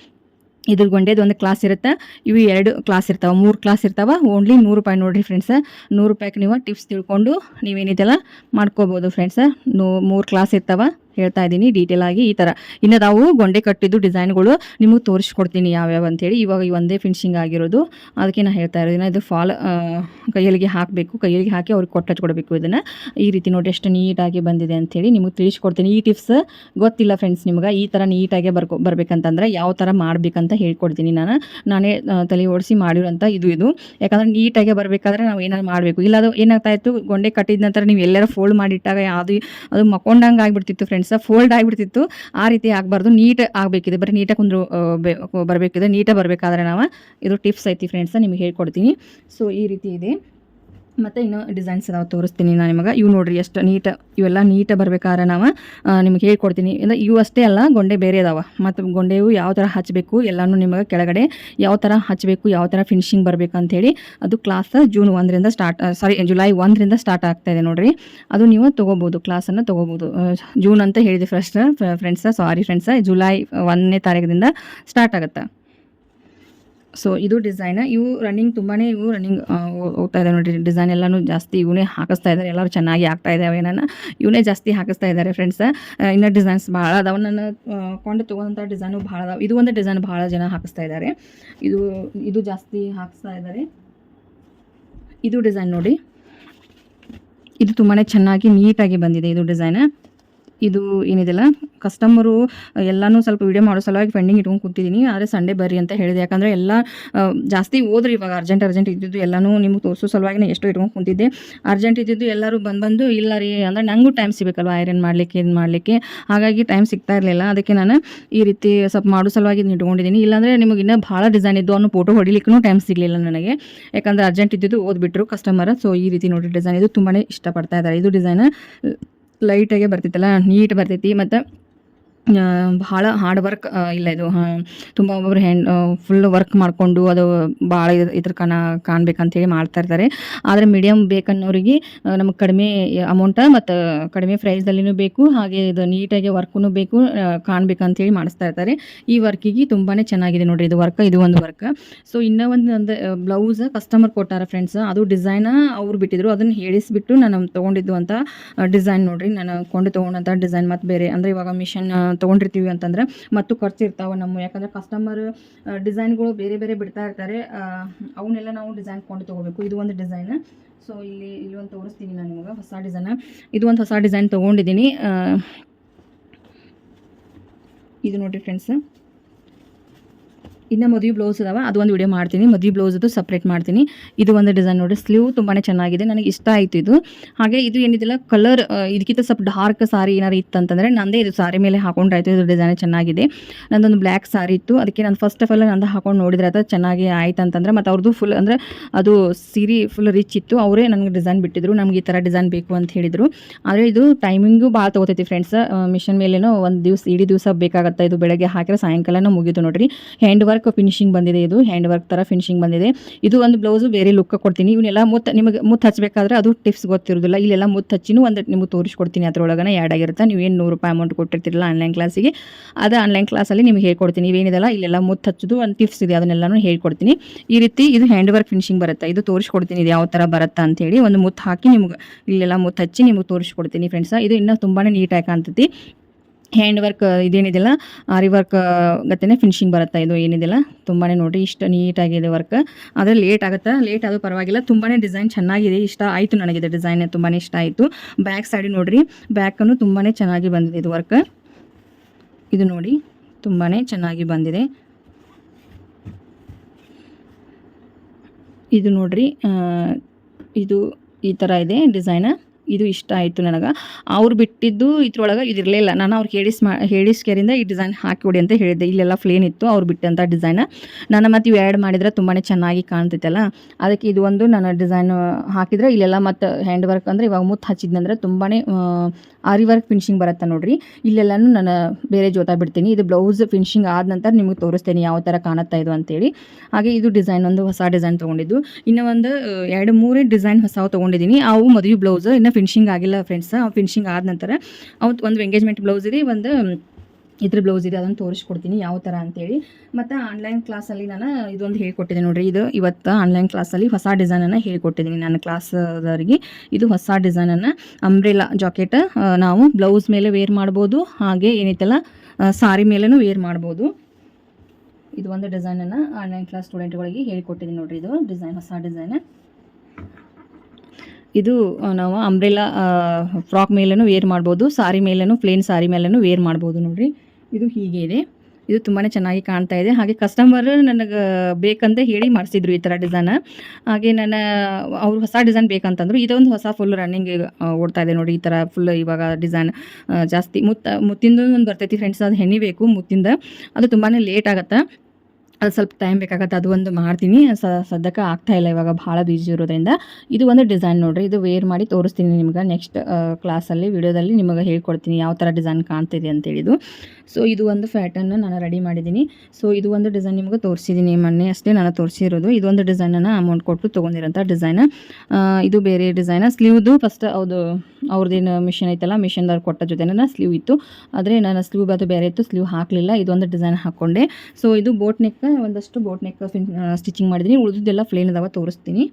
ಇದ್ರ ಗೊಂಡೆದು ಒಂದು ಕ್ಲಾಸ್ ಇರುತ್ತೆ. ಇವು ಎರಡು ಕ್ಲಾಸ್ ಇರ್ತಾವೆ, ಮೂರು ಕ್ಲಾಸ್ ಇರ್ತಾವೆ. ಓನ್ಲಿ ನೂರು ರೂಪಾಯಿ ನೋಡಿರಿ ಫ್ರೆಂಡ್ಸ ನೂರು ರೂಪಾಯಿಗೆ ನೀವು ಟಿಪ್ಸ್ ತಿಳ್ಕೊಂಡು ನೀವೇನಿದೆಲ್ಲ ಮಾಡ್ಕೋಬೋದು ಫ್ರೆಂಡ್ಸ್ ನೂ, ಮೂರು ಕ್ಲಾಸ್ ಇರ್ತಾವೆ. ಹೇಳ್ತಾ ಇದ್ದೀನಿ ಡೀಟೇಲ್ ಆಗಿ ಈ ಥರ ಇನ್ನು ನಾವು ಗೊಂಡೆ ಕಟ್ಟಿದ್ದು ಡಿಸೈನ್ಗಳು ನಿಮಗೆ ತೋರಿಸ್ಕೊಡ್ತೀನಿ ಯಾವ್ಯಾವ ಅಂತೇಳಿ. ಇವಾಗ ಈ ಒಂದೇ ಫಿನಿಶಿಂಗ್ ಆಗಿರೋದು. ಅದಕ್ಕೆ ನಾನು ಹೇಳ್ತಾ ಇರೋದಿನ ಇದು ಫಾಲ್ ಕೈಯಲ್ಲಿಗೆ ಹಾಕಬೇಕು. ಕೈಯಲ್ಲಿಗೆ ಹಾಕಿ ಅವ್ರಿಗೆ ಕೊಟ್ಟು ಕೊಡಬೇಕು ಇದನ್ನು. ಈ ರೀತಿ ನೋಡಿ ಎಷ್ಟು ನೀಟಾಗಿ ಬಂದಿದೆ ಅಂಥೇಳಿ ನಿಮಗೆ ತಿಳಿಸ್ಕೊಡ್ತೀನಿ. ಈ ಟಿಪ್ಸ್ ಗೊತ್ತಿಲ್ಲ ಫ್ರೆಂಡ್ಸ್ ನಿಮ್ಗೆ. ಈ ಥರ ನೀಟಾಗಿ ಬರ್ಕೊ, ಬರಬೇಕಂತಂದ್ರೆ ಯಾವ ಥರ ಮಾಡಬೇಕಂತ ಹೇಳ್ಕೊಡ್ತೀನಿ ನಾನು. ನಾನೇ ತಲೆ ಓಡಿಸಿ ಮಾಡಿರೋಂಥ ಇದು ಇದು. ಯಾಕಂದ್ರೆ ನೀಟಾಗಿ ಬರಬೇಕಾದ್ರೆ ನಾವು ಏನಾದ್ರು ಮಾಡಬೇಕು. ಇಲ್ಲ ಅದು ಏನಾಗ್ತಾ ಇತ್ತು, ಗೊಂಡೆ ಕಟ್ಟಿದ ನಂತರ ನೀವು ಎಲ್ಲರೂ ಫೋಲ್ಡ್ ಮಾಡಿಟ್ಟಾಗ ಯಾವುದು, ಅದು ಮಕ್ಕೊಂಡಂಗೆ ಆಗಿಬಿಡ್ತಿತ್ತು ಫ್ರೆಂಡ್ಸ್ ಫೋಲ್ಡ್ ಆಗಿಬಿಡ್ತಿತ್ತು. ಆ ರೀತಿ ಆಗಬಾರ್ದು. ನೀಟ್ ಆಗಬೇಕಿದೆ. ಬರೀ ನೀಟಾಗಿ ಕುಂದ್ರು ಬರಬೇಕಿದೆ. ನೀಟಾಗಿ ಬರಬೇಕಾದ್ರೆ ನಾವು ಇದು ಟಿಪ್ಸ್ ಐತಿ ಫ್ರೆಂಡ್ಸ್ ನಿಮಗೆ ಹೇಳ್ಕೊಡ್ತೀನಿ. ಸೊ ಈ ರೀತಿ ಇದೆ. ಮತ್ತು ಇನ್ನು ಡಿಸೈನ್ಸ್ ನಾವು ತೋರಿಸ್ತೀನಿ ನಾನು ನಿಮಗೆ. ಇವು ನೋಡ್ರಿ ಎಷ್ಟು ನೀಟ ಇವೆಲ್ಲ ನೀಟ ಬರಬೇಕಾದ್ರೆ ನಾವು ನಿಮಗೆ ಹೇಳ್ಕೊಡ್ತೀನಿ. ಅಂದರೆ ಇವು ಅಷ್ಟೇ ಅಲ್ಲ, ಗೊಂಡೆ ಬೇರೆ ಅದಾವೆ. ಮತ್ತು ಗೊಂಡೆಯು ಯಾವ ಥರ ಹಚ್ಚಬೇಕು ಎಲ್ಲನೂ ನಿಮಗೆ ಕೆಳಗಡೆ ಯಾವ ಥರ ಹಚ್ಚಬೇಕು ಯಾವ ಥರ ಫಿನಿಶಿಂಗ್ ಬರಬೇಕು ಅಂಥೇಳಿ ಅದು ಕ್ಲಾಸ್ ಜೂನ್ ಒಂದರಿಂದ ಸ್ಟಾರ್ಟ್ ಸಾರಿ ಜುಲೈ ಒಂದರಿಂದ ಸ್ಟಾರ್ಟ್ ಆಗ್ತಾಯಿದೆ ನೋಡ್ರಿ. ಅದು ನೀವು ತೊಗೋಬೋದು ಕ್ಲಾಸನ್ನು ತೊಗೋಬೋದು. ಜೂನ್ ಅಂತ ಹೇಳಿದೆ first friends sorry friends July ಒಂದನೇ ತಾರೀಕಿನಿಂದ ಸ್ಟಾರ್ಟ್ ಆಗುತ್ತೆ. ಸೊ ಇದು ಡಿಸೈನ್ ಇವು ರನ್ನಿಂಗ್ ತುಂಬಾ ಇವು ರನ್ನಿಂಗ್ ಹೋಗ್ತಾ ಇದೆ ನೋಡಿ ಡಿಸೈನ್ ಎಲ್ಲನೂ ಜಾಸ್ತಿ ಇವನೇ ಹಾಕಿಸ್ತಾ ಇದ್ದಾರೆ ಎಲ್ಲರೂ ಚೆನ್ನಾಗಿ ಆಗ್ತಾ ಇದ್ದಾವೆ ಏನನ್ನ ಇವನೇ ಜಾಸ್ತಿ ಹಾಕಿಸ್ತಾ ಇದ್ದಾರೆ ಫ್ರೆಂಡ್ಸ್ ಇನ್ನು ಡಿಸೈನ್ಸ್ ಭಾಳ ಅದಾವೆ. ನನ್ನ ಕೊಂಡು ತೊಗೊಂಥ ಡಿಸೈನು ಭಾಳ ಅದಾವೆ. ಇದು ಒಂದು ಡಿಸೈನ್ ಭಾಳ ಜನ ಹಾಕಿಸ್ತಾ ಇದ್ದಾರೆ ಇದು ಇದು ಜಾಸ್ತಿ ಹಾಕಿಸ್ತಾ ಇದ್ದಾರೆ ಇದು ಡಿಸೈನ್ ನೋಡಿ ಇದು ತುಂಬಾ ಚೆನ್ನಾಗಿ ನೀಟಾಗಿ ಬಂದಿದೆ ಇದು ಡಿಸೈನ್ ಇದು ಏನಿದೆಲ್ಲ? ಕಸ್ಟಮರು ಎಲ್ಲನೂ ಸ್ವಲ್ಪ ವಿಡಿಯೋ ಮಾಡೋ ಸಲುವಾಗಿ ಪೆಂಡಿಂಗ್ ಇಟ್ಕೊಂಡು ಕೂತಿದ್ದೀನಿ ಆದರೆ ಸಂಡೇ ಬರ್ರಿ ಅಂತ ಹೇಳಿದೆ. ಯಾಕಂದರೆ ಎಲ್ಲ ಜಾಸ್ತಿ ಹೋದ್ರಿ ಇವಾಗ ಅರ್ಜೆಂಟ್ ಅರ್ಜೆಂಟ್ ಇದ್ದಿದ್ದು ಎಲ್ಲನೂ ನಿಮ್ಗೆ ತೋರಿಸೋ ಸಲುವಾಗಿ ನಾನು ಎಷ್ಟೋ ಇಟ್ಕೊಂಡು ಕೂತಿದ್ದೆ. ಅರ್ಜೆಂಟ್ ಇದ್ದಿದ್ದು ಎಲ್ಲರೂ ಬಂದು ಬಂದು, ಇಲ್ಲ ರೀ, ಅಂದರೆ ನನಗೂ ಟೈಮ್ ಸಿಗಬೇಕಲ್ವ ಐರನ್ ಮಾಡಲಿಕ್ಕೆ, ಇದು ಮಾಡಲಿಕ್ಕೆ. ಹಾಗಾಗಿ ಟೈಮ್ ಸಿಗ್ತಾ ಇರಲಿಲ್ಲ. ಅದಕ್ಕೆ ನಾನು ಈ ರೀತಿ ಸ್ವಲ್ಪ ಮಾಡೋ ಸಲುವಾಗಿ ಇಟ್ಕೊಂಡಿದ್ದೀನಿ ಇಲ್ಲಾಂದರೆ ನಿಮಗೆ ಇನ್ನೂ ಭಾಳ ಡಿಸೈನ್ ಇದ್ದು ಅನ್ನೋ ಫೋಟೋ ಹೊಡಿಲಿಕ್ಕೂ ಟೈಮ್ ಸಿಗಲಿಲ್ಲ ನನಗೆ. ಯಾಕಂದರೆ ಅರ್ಜೆಂಟ್ ಇದ್ದಿದ್ದು ಓದ್ಬಿಟ್ರು ಕಸ್ಟಮರ್ ಸೊ ಈ ರೀತಿ ನೋಡಿ ಡಿಸೈನ್ ಇದು ತುಂಬಾ ಇಷ್ಟಪಡ್ತಾ ಇದ್ದಾರೆ. ಇದು ಡಿಸೈನ್ ಲೈಟಾಗೆ ಬರ್ತೈತಲ್ಲ ನೀಟ್ ಬರ್ತೈತಿ. ಮತ್ತು ಭಾಳ ಹಾರ್ಡ್ ವರ್ಕ್ ಇಲ್ಲ ಇದು ತುಂಬ ಒಬ್ಬೊಬ್ರು ಹ್ಯಾಂಡ್ ಫುಲ್ ವರ್ಕ್ ಮಾಡಿಕೊಂಡು ಅದು ಭಾಳ ಇದ್ರ ಕಾಣ, ಕಾಣಬೇಕಂತೇಳಿ ಮಾಡ್ತಾ ಇರ್ತಾರೆ. ಆದರೆ ಮೀಡಿಯಮ್ ಬೇಕನ್ನೋರಿಗೆ ನಮಗೆ ಕಡಿಮೆ ಅಮೌಂಟ ಮತ್ತು ಕಡಿಮೆ ಪ್ರೈಸ್ದಲ್ಲಿನೂ ಬೇಕು, ಹಾಗೆ ಇದು ನೀಟಾಗಿ ವರ್ಕೂ ಬೇಕು ಕಾಣ್ಬೇಕಂತೇಳಿ ಮಾಡಿಸ್ತಾ ಇರ್ತಾರೆ. ಈ ವರ್ಕಿಗೆ ತುಂಬಾ ಚೆನ್ನಾಗಿದೆ ನೋಡಿರಿ, ಇದು ವರ್ಕ್ ಇದು ಒಂದು ವರ್ಕ್ ಸೊ ಇನ್ನೂ ಒಂದು ಒಂದು ಬ್ಲೌಸ್ ಕಸ್ಟಮರ್ ಕೊಟ್ಟಾರ ಫ್ರೆಂಡ್ಸ್ ಅದು ಡಿಸೈನ ಅವ್ರು ಬಿಟ್ಟಿದ್ರು. ಅದನ್ನು ಹೇಳಿಸ್ಬಿಟ್ಟು ನಾನು ತೊಗೊಂಡಿದ್ದು ಅಂತ ಡಿಸೈನ್ ನೋಡಿರಿ. ನಾನು ಕೊಂಡು ತೊಗೊಂಡಂಥ ಡಿಸೈನ್ ಮತ್ತು ಬೇರೆ, ಅಂದರೆ ಇವಾಗ ಮಿಷನ್ ತೊಗೊಂಡಿರ್ತೀವಿ ಅಂತಂದ್ರೆ ಮತ್ತು ಖರ್ಚು ಇರ್ತಾವೆ ನಮ್ಮ, ಯಾಕಂದರೆ ಕಸ್ಟಮರ್ ಡಿಸೈನ್ಗಳು ಬೇರೆ ಬೇರೆ ಬಿಡ್ತಾ ಇರ್ತಾರೆ. ಅವನ್ನೆಲ್ಲ ನಾವು ಡಿಸೈನ್ ಕೊಂಡು ತೊಗೋಬೇಕು. ಇದು ಒಂದು ಡಿಸೈನ್ ಸೊ ಇಲ್ಲಿ ಇಲ್ಲಿ ಒಂದು ತೋರಿಸ್ತೀನಿ ನಾನು ನಿಮಗೆ ಹೊಸ ಡಿಸೈನ್ ಇದು ಒಂದು ಹೊಸ ಡಿಸೈನ್ ತೊಗೊಂಡಿದ್ದೀನಿ. ಇದು ನೋಡಿರಿ ಫ್ರೆಂಡ್ಸ್ ಇನ್ನು ಮದುವೆ ಬ್ಲೌಸ್ ಅದಾವ ಅದು ಒಂದು ವಿಡಿಯೋ ಮಾಡ್ತೀನಿ. ಮದುವೆ ಬ್ಲೌಸದು ಸಪ್ರೇಟ್ ಮಾಡ್ತೀನಿ. ಇದು ಒಂದು ಡಿಸೈನ್ ನೋಡಿ ಸ್ಲೀವ್ ತುಂಬಾ ಚೆನ್ನಾಗಿದೆ, ನನಗೆ ಇಷ್ಟ ಆಯಿತು ಇದು. ಹಾಗೆ ಇದು ಏನಿದೆಲ್ಲ ಕಲರ್ ಇದಕ್ಕಿಂತ ಸ್ವಲ್ಪ ಡಾರ್ಕ್ ಸಾರಿ ಏನಾರು ಇತ್ತಂತಂದರೆ ನಂದೇ ಇದು ಸಾರಿ ಮೇಲೆ ಹಾಕೊಂಡ್ರಾಯ್ತು, ಇದು ಡಿಸೈನ್ ಚೆನ್ನಾಗಿದೆ. ನಂದೊಂದು ಬ್ಲ್ಯಾಕ್ ಸಾರಿ ಇತ್ತು, ಅದಕ್ಕೆ ನಾನು ಫಸ್ಟ್ ಆಫ್ ಆಲ್ ನಂದು ಹಾಕೊಂಡು ನೋಡಿದ್ರೆ ಅದು ಚೆನ್ನಾಗಿ ಆಯ್ತು ಅಂತಂದ್ರೆ ಮತ್ತು ಅವ್ರದ್ದು ಫುಲ್ ಅಂದರೆ ಅದು ಸೀರೆ ಫುಲ್ ರಿಚ್ ಇತ್ತು, ಅವರೇ ನನಗೆ ಡಿಸೈನ್ ಬಿಟ್ಟಿದ್ರು, ನಮ್ಗೆ ಈ ಥರ ಡಿಸೈನ್ ಬೇಕು ಅಂತ ಹೇಳಿದರು. ಆದರೆ ಇದು ಟೈಮಿಂಗು ಭಾಳ ತೊಗೋತೈತಿ ಫ್ರೆಂಡ್ಸ್ ಮಿಷನ್ ಮೇಲೇನೋ ಒಂದು ದಿವಸ, ಇಡೀ ದಿವಸ ಬೇಕಾಗತ್ತೆ ಇದು ಬೆಳಗ್ಗೆ ಹಾಕಿದ್ರೆ ಸಾಯಂಕಾಲನೂ ಮುಗಿದು ನೋಡ್ರಿ. ಹ್ಯಾಂಡ್ ವರ್ಕ್ ಫಿನಿಶಿಂಗ್ ಬಂದಿದೆ ಇದು ಹ್ಯಾಂಡ್ ವರ್ಕ್ ಥರ ಫಿನಿಶಿಂಗ್ ಬಂದಿದೆ. ಇದು ಒಂದು ಬ್ಲೌಸು ಬೇರೆ ಲುಕ್ ಕೊಡ್ತೀನಿ. ಇವನ್ನೆಲ್ಲ ಮುತ್ತು, ನಿಮಗೆ ಮುತ್ತು ಹಚ್ಚಬೇಕಾದ್ರೆ ಅದು ಟಿಪ್ಸ್ ಗೊತ್ತಿರೋದಿಲ್ಲ. ಇಲ್ಲೆಲ್ಲ ಮುತ್ತು ಹಚ್ಚಿನೂ ಒಂದು ನಿಮಗೆ ತೋರಿಸ್ಕೊಡ್ತೀನಿ ಅದ್ರೊಳಗನೆ ಆ್ಯಡ್ ಆಗಿರುತ್ತೆ. ನೀವೇನು ನೂರು ರೂಪಾಯಿ ಅಮೌಂಟ್ ಕೊಟ್ಟಿರ್ತಿರಲ್ಲ ಆನ್ಲೈನ್ ಕ್ಲಾಸಿಗೆ ಅದು ಆನ್ಲೈನ್ ಕ್ಲಾಸಲ್ಲಿ ನಿಮಗೆ ಹೇಳ್ಕೊಡ್ತೀನಿ. ಇವೇನಿದೆಲ್ಲ, ಇಲ್ಲೆಲ್ಲ ಮುತ್ತು ಹಚ್ಚೋದು ಒಂದು ಟಿಪ್ಸ್ ಇದೆ, ಅದನ್ನೆಲ್ಲನೂ ಹೇಳ್ಕೊಡ್ತೀನಿ. ಈ ರೀತಿ ಇದು ಹ್ಯಾಂಡ್ ವರ್ಕ್ ಫಿನಿಶಿಂಗ್ ಬರುತ್ತೆ. ಇದು ತೋರಿಸ್ಕೊಡ್ತೀನಿ ಇದು ಯಾವ ಥರ ಬರುತ್ತಾ ಅಂತೇಳಿ ಒಂದು ಮುತ್ತು ಹಾಕಿ ನಿಮ್ಗೆ ಇಲ್ಲೆಲ್ಲ ಮುತ್ತು ಹಚ್ಚಿ ನಿಮಗೆ ತೋರಿಸ್ಕೊಡ್ತೀನಿ ಫ್ರೆಂಡ್ಸ್ ಇದು ಇನ್ನೂ ತುಂಬಾ ನೀಟಾಗಿ ಕಾಣ್ತೈತಿ. ಹ್ಯಾಂಡ್ ವರ್ಕ್ ಇದೇನಿದೆಯಲ್ಲ ಆರಿ ವರ್ಕ್ ಗತೆನೇ ಫಿನಿಶಿಂಗ್ ಬರುತ್ತೆ ಇದು ಏನಿದೆಯಲ್ಲ ತುಂಬಾ ನೋಡಿ ಇಷ್ಟು ನೀಟಾಗಿದೆ ವರ್ಕ್ ಆದರೆ ಲೇಟ್ ಆಗುತ್ತೆ? ಲೇಟ್ ಆದರೂ ಪರವಾಗಿಲ್ಲ. ತುಂಬಾ ಡಿಸೈನ್ ಚೆನ್ನಾಗಿದೆ. ಇಷ್ಟ ಆಯಿತು ನನಗಿದೆ ಡಿಸೈನ್ ತುಂಬಾ ಇಷ್ಟ ಆಯಿತು. ಬ್ಯಾಕ್ ಸೈಡ್ ನೋಡಿರಿ. ಬ್ಯಾಕನ್ನು ತುಂಬಾ ಚೆನ್ನಾಗಿ ಬಂದಿದೆ ಇದು ವರ್ಕ್ ಇದು ನೋಡಿ. ತುಂಬಾ ಚೆನ್ನಾಗಿ ಬಂದಿದೆ. ಇದು ನೋಡಿರಿ ಇದು ಈ ಥರ ಇದೆ ಡಿಸೈನ ಇದು ಇಷ್ಟ ಆಯಿತು ನನಗೆ. ಅವ್ರು ಬಿಟ್ಟಿದ್ದು ಇದ್ರೊಳಗೆ ಇದಿರಲಿಲ್ಲ ನಾನು ಅವ್ರಿಗೆ ಹೇಳಿಸ್ ಮಾ ಹೇಳಿಸ್ಕೇರಿಂದ ಈ ಡಿಸೈನ್ ಹಾಕಿಬಿಡಿ ಅಂತ ಹೇಳಿದ್ದೆ. ಇಲ್ಲೆಲ್ಲ ಫ್ಲೇನ್ ಇತ್ತು. ಅವ್ರು ಬಿಟ್ಟಂಥ ಡಿಸೈನ ನಾನು ಮತ್ತು ಇವು ಆ್ಯಡ್ ಮಾಡಿದ್ರೆ ತುಂಬಾ ಚೆನ್ನಾಗಿ ಕಾಣ್ತೈತಲ್ಲ. ಅದಕ್ಕೆ ಇದು ಒಂದು ನಾನು ಡಿಸೈನ್ ಹಾಕಿದ್ರೆ ಇಲ್ಲೆಲ್ಲ ಮತ್ತು ಹ್ಯಾಂಡ್ ವರ್ಕ್ ಅಂದರೆ ಇವಾಗ ಮುತ್ತು ಹಚ್ಚಿದ್ನಂದ್ರೆ ತುಂಬಾ ಆರಿ ವರ್ಕ್ ಫಿನಿಶಿಂಗ್ ಬರುತ್ತೆ ನೋಡ್ರಿ. ಇಲ್ಲೆಲ್ಲನೂ ನಾನು ಬೇರೆ ಜೋತ ಬಿಡ್ತೀನಿ. ಇದು ಬ್ಲೌಸ್ ಫಿನಿಶಿಂಗ್ ಆದ ನಂತರ ನಿಮಗೆ ತೋರಿಸ್ತೇನೆ ಯಾವ ಥರ ಕಾಣುತ್ತಾ ಇದು ಅಂತೇಳಿ. ಹಾಗೆ ಇದು ಡಿಸೈನ್ ಒಂದು ಹೊಸ ಡಿಸೈನ್ ತೊಗೊಂಡಿದ್ದು. ಇನ್ನು ಒಂದು ಎರಡು, ಮೂರೇ ಡಿಸೈನ್ ಹೊಸವು ತೊಗೊಂಡಿದ್ದೀನಿ. ಅವು ಮದುವೆ ಬ್ಲೌಸ್ ಇನ್ನು ಫಿನಿಶಿಂಗ್ ಆಗಿಲ್ಲ ಫ್ರೆಂಡ್ಸ್ ಫಿನಿಶಿಂಗ್ ಆದ ನಂತರ ಅವತ್ತು ಒಂದು ಎಂಗೇಜ್ಮೆಂಟ್ ಬ್ಲೌಸ್ ಇದೆ. ಒಂದು ಇದ್ರ ಬ್ಲೌಸ್ ಇದೆ, ಅದನ್ನು ತೋರಿಸ್ಕೊಡ್ತೀನಿ ಯಾವ ಥರ ಅಂತೇಳಿ. ಮತ್ತು ಆನ್ಲೈನ್ ಕ್ಲಾಸಲ್ಲಿ ನಾನು ಇದೊಂದು ಹೇಳ್ಕೊಟ್ಟಿದ್ದೆ ನೋಡಿರಿ, ಇದು ಇವತ್ತು ಆನ್ಲೈನ್ ಕ್ಲಾಸಲ್ಲಿ ಹೊಸ ಡಿಸೈನನ್ನು ಹೇಳ್ಕೊಟ್ಟಿದ್ದೀನಿ ನನ್ನ ಕ್ಲಾಸ್ದವರಿಗೆ ಇದು ಹೊಸ ಡಿಸೈನನ್ನು ಅಂಬ್ರೆಲಾ ಜಾಕೆಟ್ ನಾವು ಬ್ಲೌಸ್ ಮೇಲೆ ವೇರ್ ಮಾಡ್ಬೋದು, ಹಾಗೆ ಏನೈತಲ್ಲ ಸಾರಿ ಮೇಲೂ ವೇರ್ ಮಾಡ್ಬೋದು. ಇದು ಒಂದು ಡಿಸೈನನ್ನು ಆನ್ಲೈನ್ ಕ್ಲಾಸ್ ಸ್ಟೂಡೆಂಟ್ಗಳಿಗೆ ಹೇಳ್ಕೊಟ್ಟಿದ್ದೀನಿ ನೋಡಿರಿ, ಇದು ಡಿಸೈನ್ ಹೊಸ ಡಿಸೈನ್ ಇದು ನಾವು ಅಂಬ್ರೆಲಾ ಫ್ರಾಕ್ ಮೇಲೂ ವೇರ್ ಮಾಡ್ಬೋದು ಸಾರಿ ಮೇಲೂ ಪ್ಲೇನ್ ಸಾರಿ ಮೇಲೂ ವೇರ್ ಮಾಡ್ಬೋದು ನೋಡ್ರಿ. ಇದು ಹೀಗೆ ಇದೆ. ಇದು ತುಂಬಾ ಚೆನ್ನಾಗಿ ಕಾಣ್ತಾ ಇದೆ. ಹಾಗೆ ಕಸ್ಟಮರ್ ನನಗೆ ಬೇಕಂತ ಹೇಳಿ ಮಾಡಿಸಿದ್ರು ಈ ಥರ ಡಿಸೈನ್ ಹಾಗೆ ನನ್ನ ಅವರು ಹೊಸ ಡಿಸೈನ್ ಬೇಕಂತಂದ್ರು ಇದೊಂದು ಹೊಸ ಫುಲ್ ರನ್ನಿಂಗ್ ಓಡ್ತಾ ಇದೆ ನೋಡಿ ಈ ಥರ ಫುಲ್ ಇವಾಗ ಡಿಸೈನ್ ಜಾಸ್ತಿ. ಮುತ್ತ, ಮುತ್ತಿಂದ ಒಂದು ಬರ್ತೈತಿ ಫ್ರೆಂಡ್ಸ್ ಅದು ಹೆಣಿ ಬೇಕು ಮುತ್ತಿಂದ. ಅದು ತುಂಬಾ ಲೇಟ್ ಆಗುತ್ತೆ. ಅದು ಸ್ವಲ್ಪ ಟೈಮ್ ಬೇಕಾಗತ್ತೆ, ಅದು ಒಂದು ಮಾಡ್ತೀನಿ. ಸದ್ಯಕ್ಕೆ ಆಗ್ತಾ ಇಲ್ಲ, ಇವಾಗ ಭಾಳ ಬಿಜಿ ಇರೋದ್ರಿಂದ. ಇದು ಒಂದು ಡಿಸೈನ್ ನೋಡ್ರಿ, ಇದು ವೇರ್ ಮಾಡಿ ತೋರಿಸ್ತೀನಿ ನಿಮ್ಗೆ ನೆಕ್ಸ್ಟ್ ಕ್ಲಾಸಲ್ಲಿ ವಿಡಿಯೋದಲ್ಲಿ ನಿಮಗೆ ಹೇಳ್ಕೊಡ್ತೀನಿ ಯಾವ ಥರ ಡಿಸೈನ್ ಕಾಣ್ತಿದೆ ಅಂತೇಳಿದು ಸೊ ಇದು ಒಂದು ಫ್ಯಾಟನ್ನು ನಾನು ರೆಡಿ ಮಾಡಿದ್ದೀನಿ. ಸೊ ಇದು ಒಂದು ಡಿಸೈನ್ ನಿಮ್ಗೆ ತೋರಿಸಿದ್ದೀನಿ, ಮೊನ್ನೆ ಅಷ್ಟೇ ನಾನು ತೋರಿಸಿರೋದು. ಇದೊಂದು ಡಿಸೈನನ್ನು ಅಮೌಂಟ್ ಕೊಟ್ಟು ತೊಗೊಂಡಿರೋಂಥ ಡಿಸೈನ್ ಇದು ಬೇರೆ ಡಿಸೈನ ಸ್ಲೀವ್ದು ಫಸ್ಟ್ ಅದು ಅವ್ರದ್ದೇನು ಮಿಷನ್ ಐತಲ್ಲ, ಮಿಷನ್ದವ್ರು ಕೊಟ್ಟ ಜೊತೆನೇ ಸ್ಲೀವ್ ಇತ್ತು. ಆದರೆ ನಾನು ಸ್ಲೀವ್ ಅದು ಬೇರೆ ಇತ್ತು, ಸ್ಲೀವ್ ಹಾಕಲಿಲ್ಲ, ಇದೊಂದು ಡಿಸೈನ್ ಹಾಕ್ಕೊಂಡೆ ಸೊ ಇದು ಬೋಟ್ ನೆಕ್, ಒಂದಷ್ಟು ಬೋಟ್ ನೆಕ್ ಸ್ಟಿಚಿಂಗ್ ಮಾಡಿದ್ದೀನಿ ಉಳಿದಿದ್ದೆಲ್ಲ ಫ್ಲೇನ್ ಅದಾವ ತೋರಿಸ್ತೀನಿ.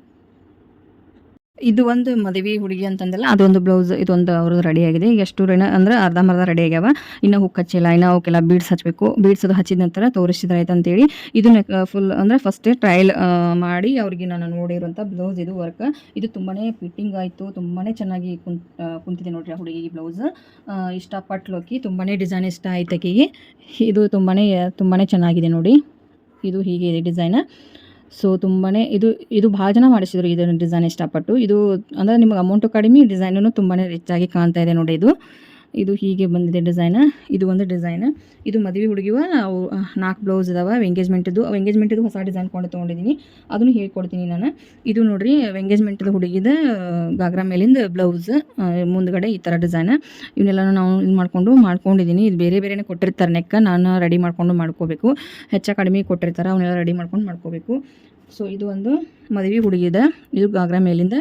ಇದು ಒಂದು ಮದುವೆ ಹುಡುಗಿ ಅಂತಂದಲ್ಲ, ಅದೊಂದು ಬ್ಲೌಸ್ ಇದೊಂದು ಅವ್ರದ್ದು ರೆಡಿ ಆಗಿದೆ. ಎಷ್ಟು ರೆಣ ಅಂದ್ರೆ ಅರ್ಧಂಬರ್ಧ ರೆಡಿ ಆಗ್ಯಾವ. ಇನ್ನು ಹುಕ್ ಹಚ್ಚಿಲ್ಲ ಇನ್ನು ಅವಕ್ಕೆಲ್ಲ ಬೀಡ್ಸ್ ಹಚ್ಚಬೇಕು ಬೀಡ್ಸ್ ಅದು ಹಚ್ಚಿದ ನಂತರ ತೋರಿಸಿದ್ರೆ ಆಯ್ತು ಅಂತೇಳಿ ಇದನ್ನ ಫುಲ್ ಅಂದ್ರೆ ಫಸ್ಟೇ ಟ್ರಯಲ್ ಮಾಡಿ ಅವ್ರಿಗೆ ನಾನು ನೋಡಿರುವಂಥ ಬ್ಲೌಸ್ ಇದು ವರ್ಕ್ ಇದು ತುಂಬಾ ಫಿಟ್ಟಿಂಗ್ ಆಯಿತು. ತುಂಬಾ ಚೆನ್ನಾಗಿ ಕುಂತಿದೆ ನೋಡ್ರಿ ಆ ಹುಡುಗಿಗೆ ಬ್ಲೌಸ್ ಇಷ್ಟಪಟ್ಲೋಕಿ ತುಂಬಾ ಡಿಸೈನ್ ಇಷ್ಟ ಆಯ್ತು ಇದು ತುಂಬಾ ತುಂಬಾ ಚೆನ್ನಾಗಿದೆ ನೋಡಿ. ಇದು ಹೀಗೆ ಇದೆ ಡಿಸೈನ್ ಸೊ ತುಂಬಾ ಇದು ಇದು ಭಾಳ ಜನ ಮಾಡಿಸಿದ್ರು ಇದನ್ನು ಡಿಸೈನ್ ಇಷ್ಟಪಟ್ಟು. ಇದು ಅಂದರೆ ನಿಮಗೆ ಅಮೌಂಟು ಕಡಿಮೆ ಡಿಸೈನೂ ತುಂಬಾ ರಿಚ್ ಆಗಿ ಕಾಣ್ತಾ ಇದೆ ನೋಡಿ ಇದು. ಇದು ಹೀಗೆ ಬಂದಿದೆ ಡಿಸೈನ್ ಇದು ಒಂದು ಡಿಸೈನ್ ಇದು ಮದುವೆ ಹುಡುಗಿವ ನಾಲ್ಕು ಬ್ಲೌಸ್ ಇದಾವೆ ಎಂಗೇಜ್ಮೆಂಟ್ದು ಎಂಗೇಜ್ಮೆಂಟಿದು ಹೊಸ ಡಿಸೈನ್ ಕೊಂಡು ತೊಗೊಂಡಿದ್ದೀನಿ ಅದನ್ನು ಹೇಳ್ಕೊಡ್ತೀನಿ ನಾನು. ಇದು ನೋಡಿರಿ ಎಂಗೇಜ್ಮೆಂಟ್ದು ಹುಡುಗಿದ ಗಾಗ್ರಾ ಮೇಲಿಂದ ಬ್ಲೌಸ್ ಮುಂದ್ಗಡೆ ಈ ಥರ ಡಿಸೈನ್ ಇವನ್ನೆಲ್ಲನೂ ನಾವು ಇದು ಮಾಡಿಕೊಂಡು ಮಾಡ್ಕೊಂಡಿದ್ದೀನಿ ಇದು ಬೇರೆ ಬೇರೆನೇ ಕೊಟ್ಟಿರ್ತಾರೆ ನೆಕ್ಕ. ನಾನು ರೆಡಿ ಮಾಡ್ಕೊಂಡು ಮಾಡ್ಕೋಬೇಕು. ಹೆಚ್ಚ ಕಡಿಮೆ ಕೊಟ್ಟಿರ್ತಾರೆ. ಅವನ್ನೆಲ್ಲ ರೆಡಿ ಮಾಡ್ಕೊಂಡು ಮಾಡ್ಕೋಬೇಕು. ಸೊ ಇದು ಒಂದು ಮದುವೆ ಹುಡುಗಿದ, ಇದು ಗಾಗ್ರಾ ಮೇಲಿಂದ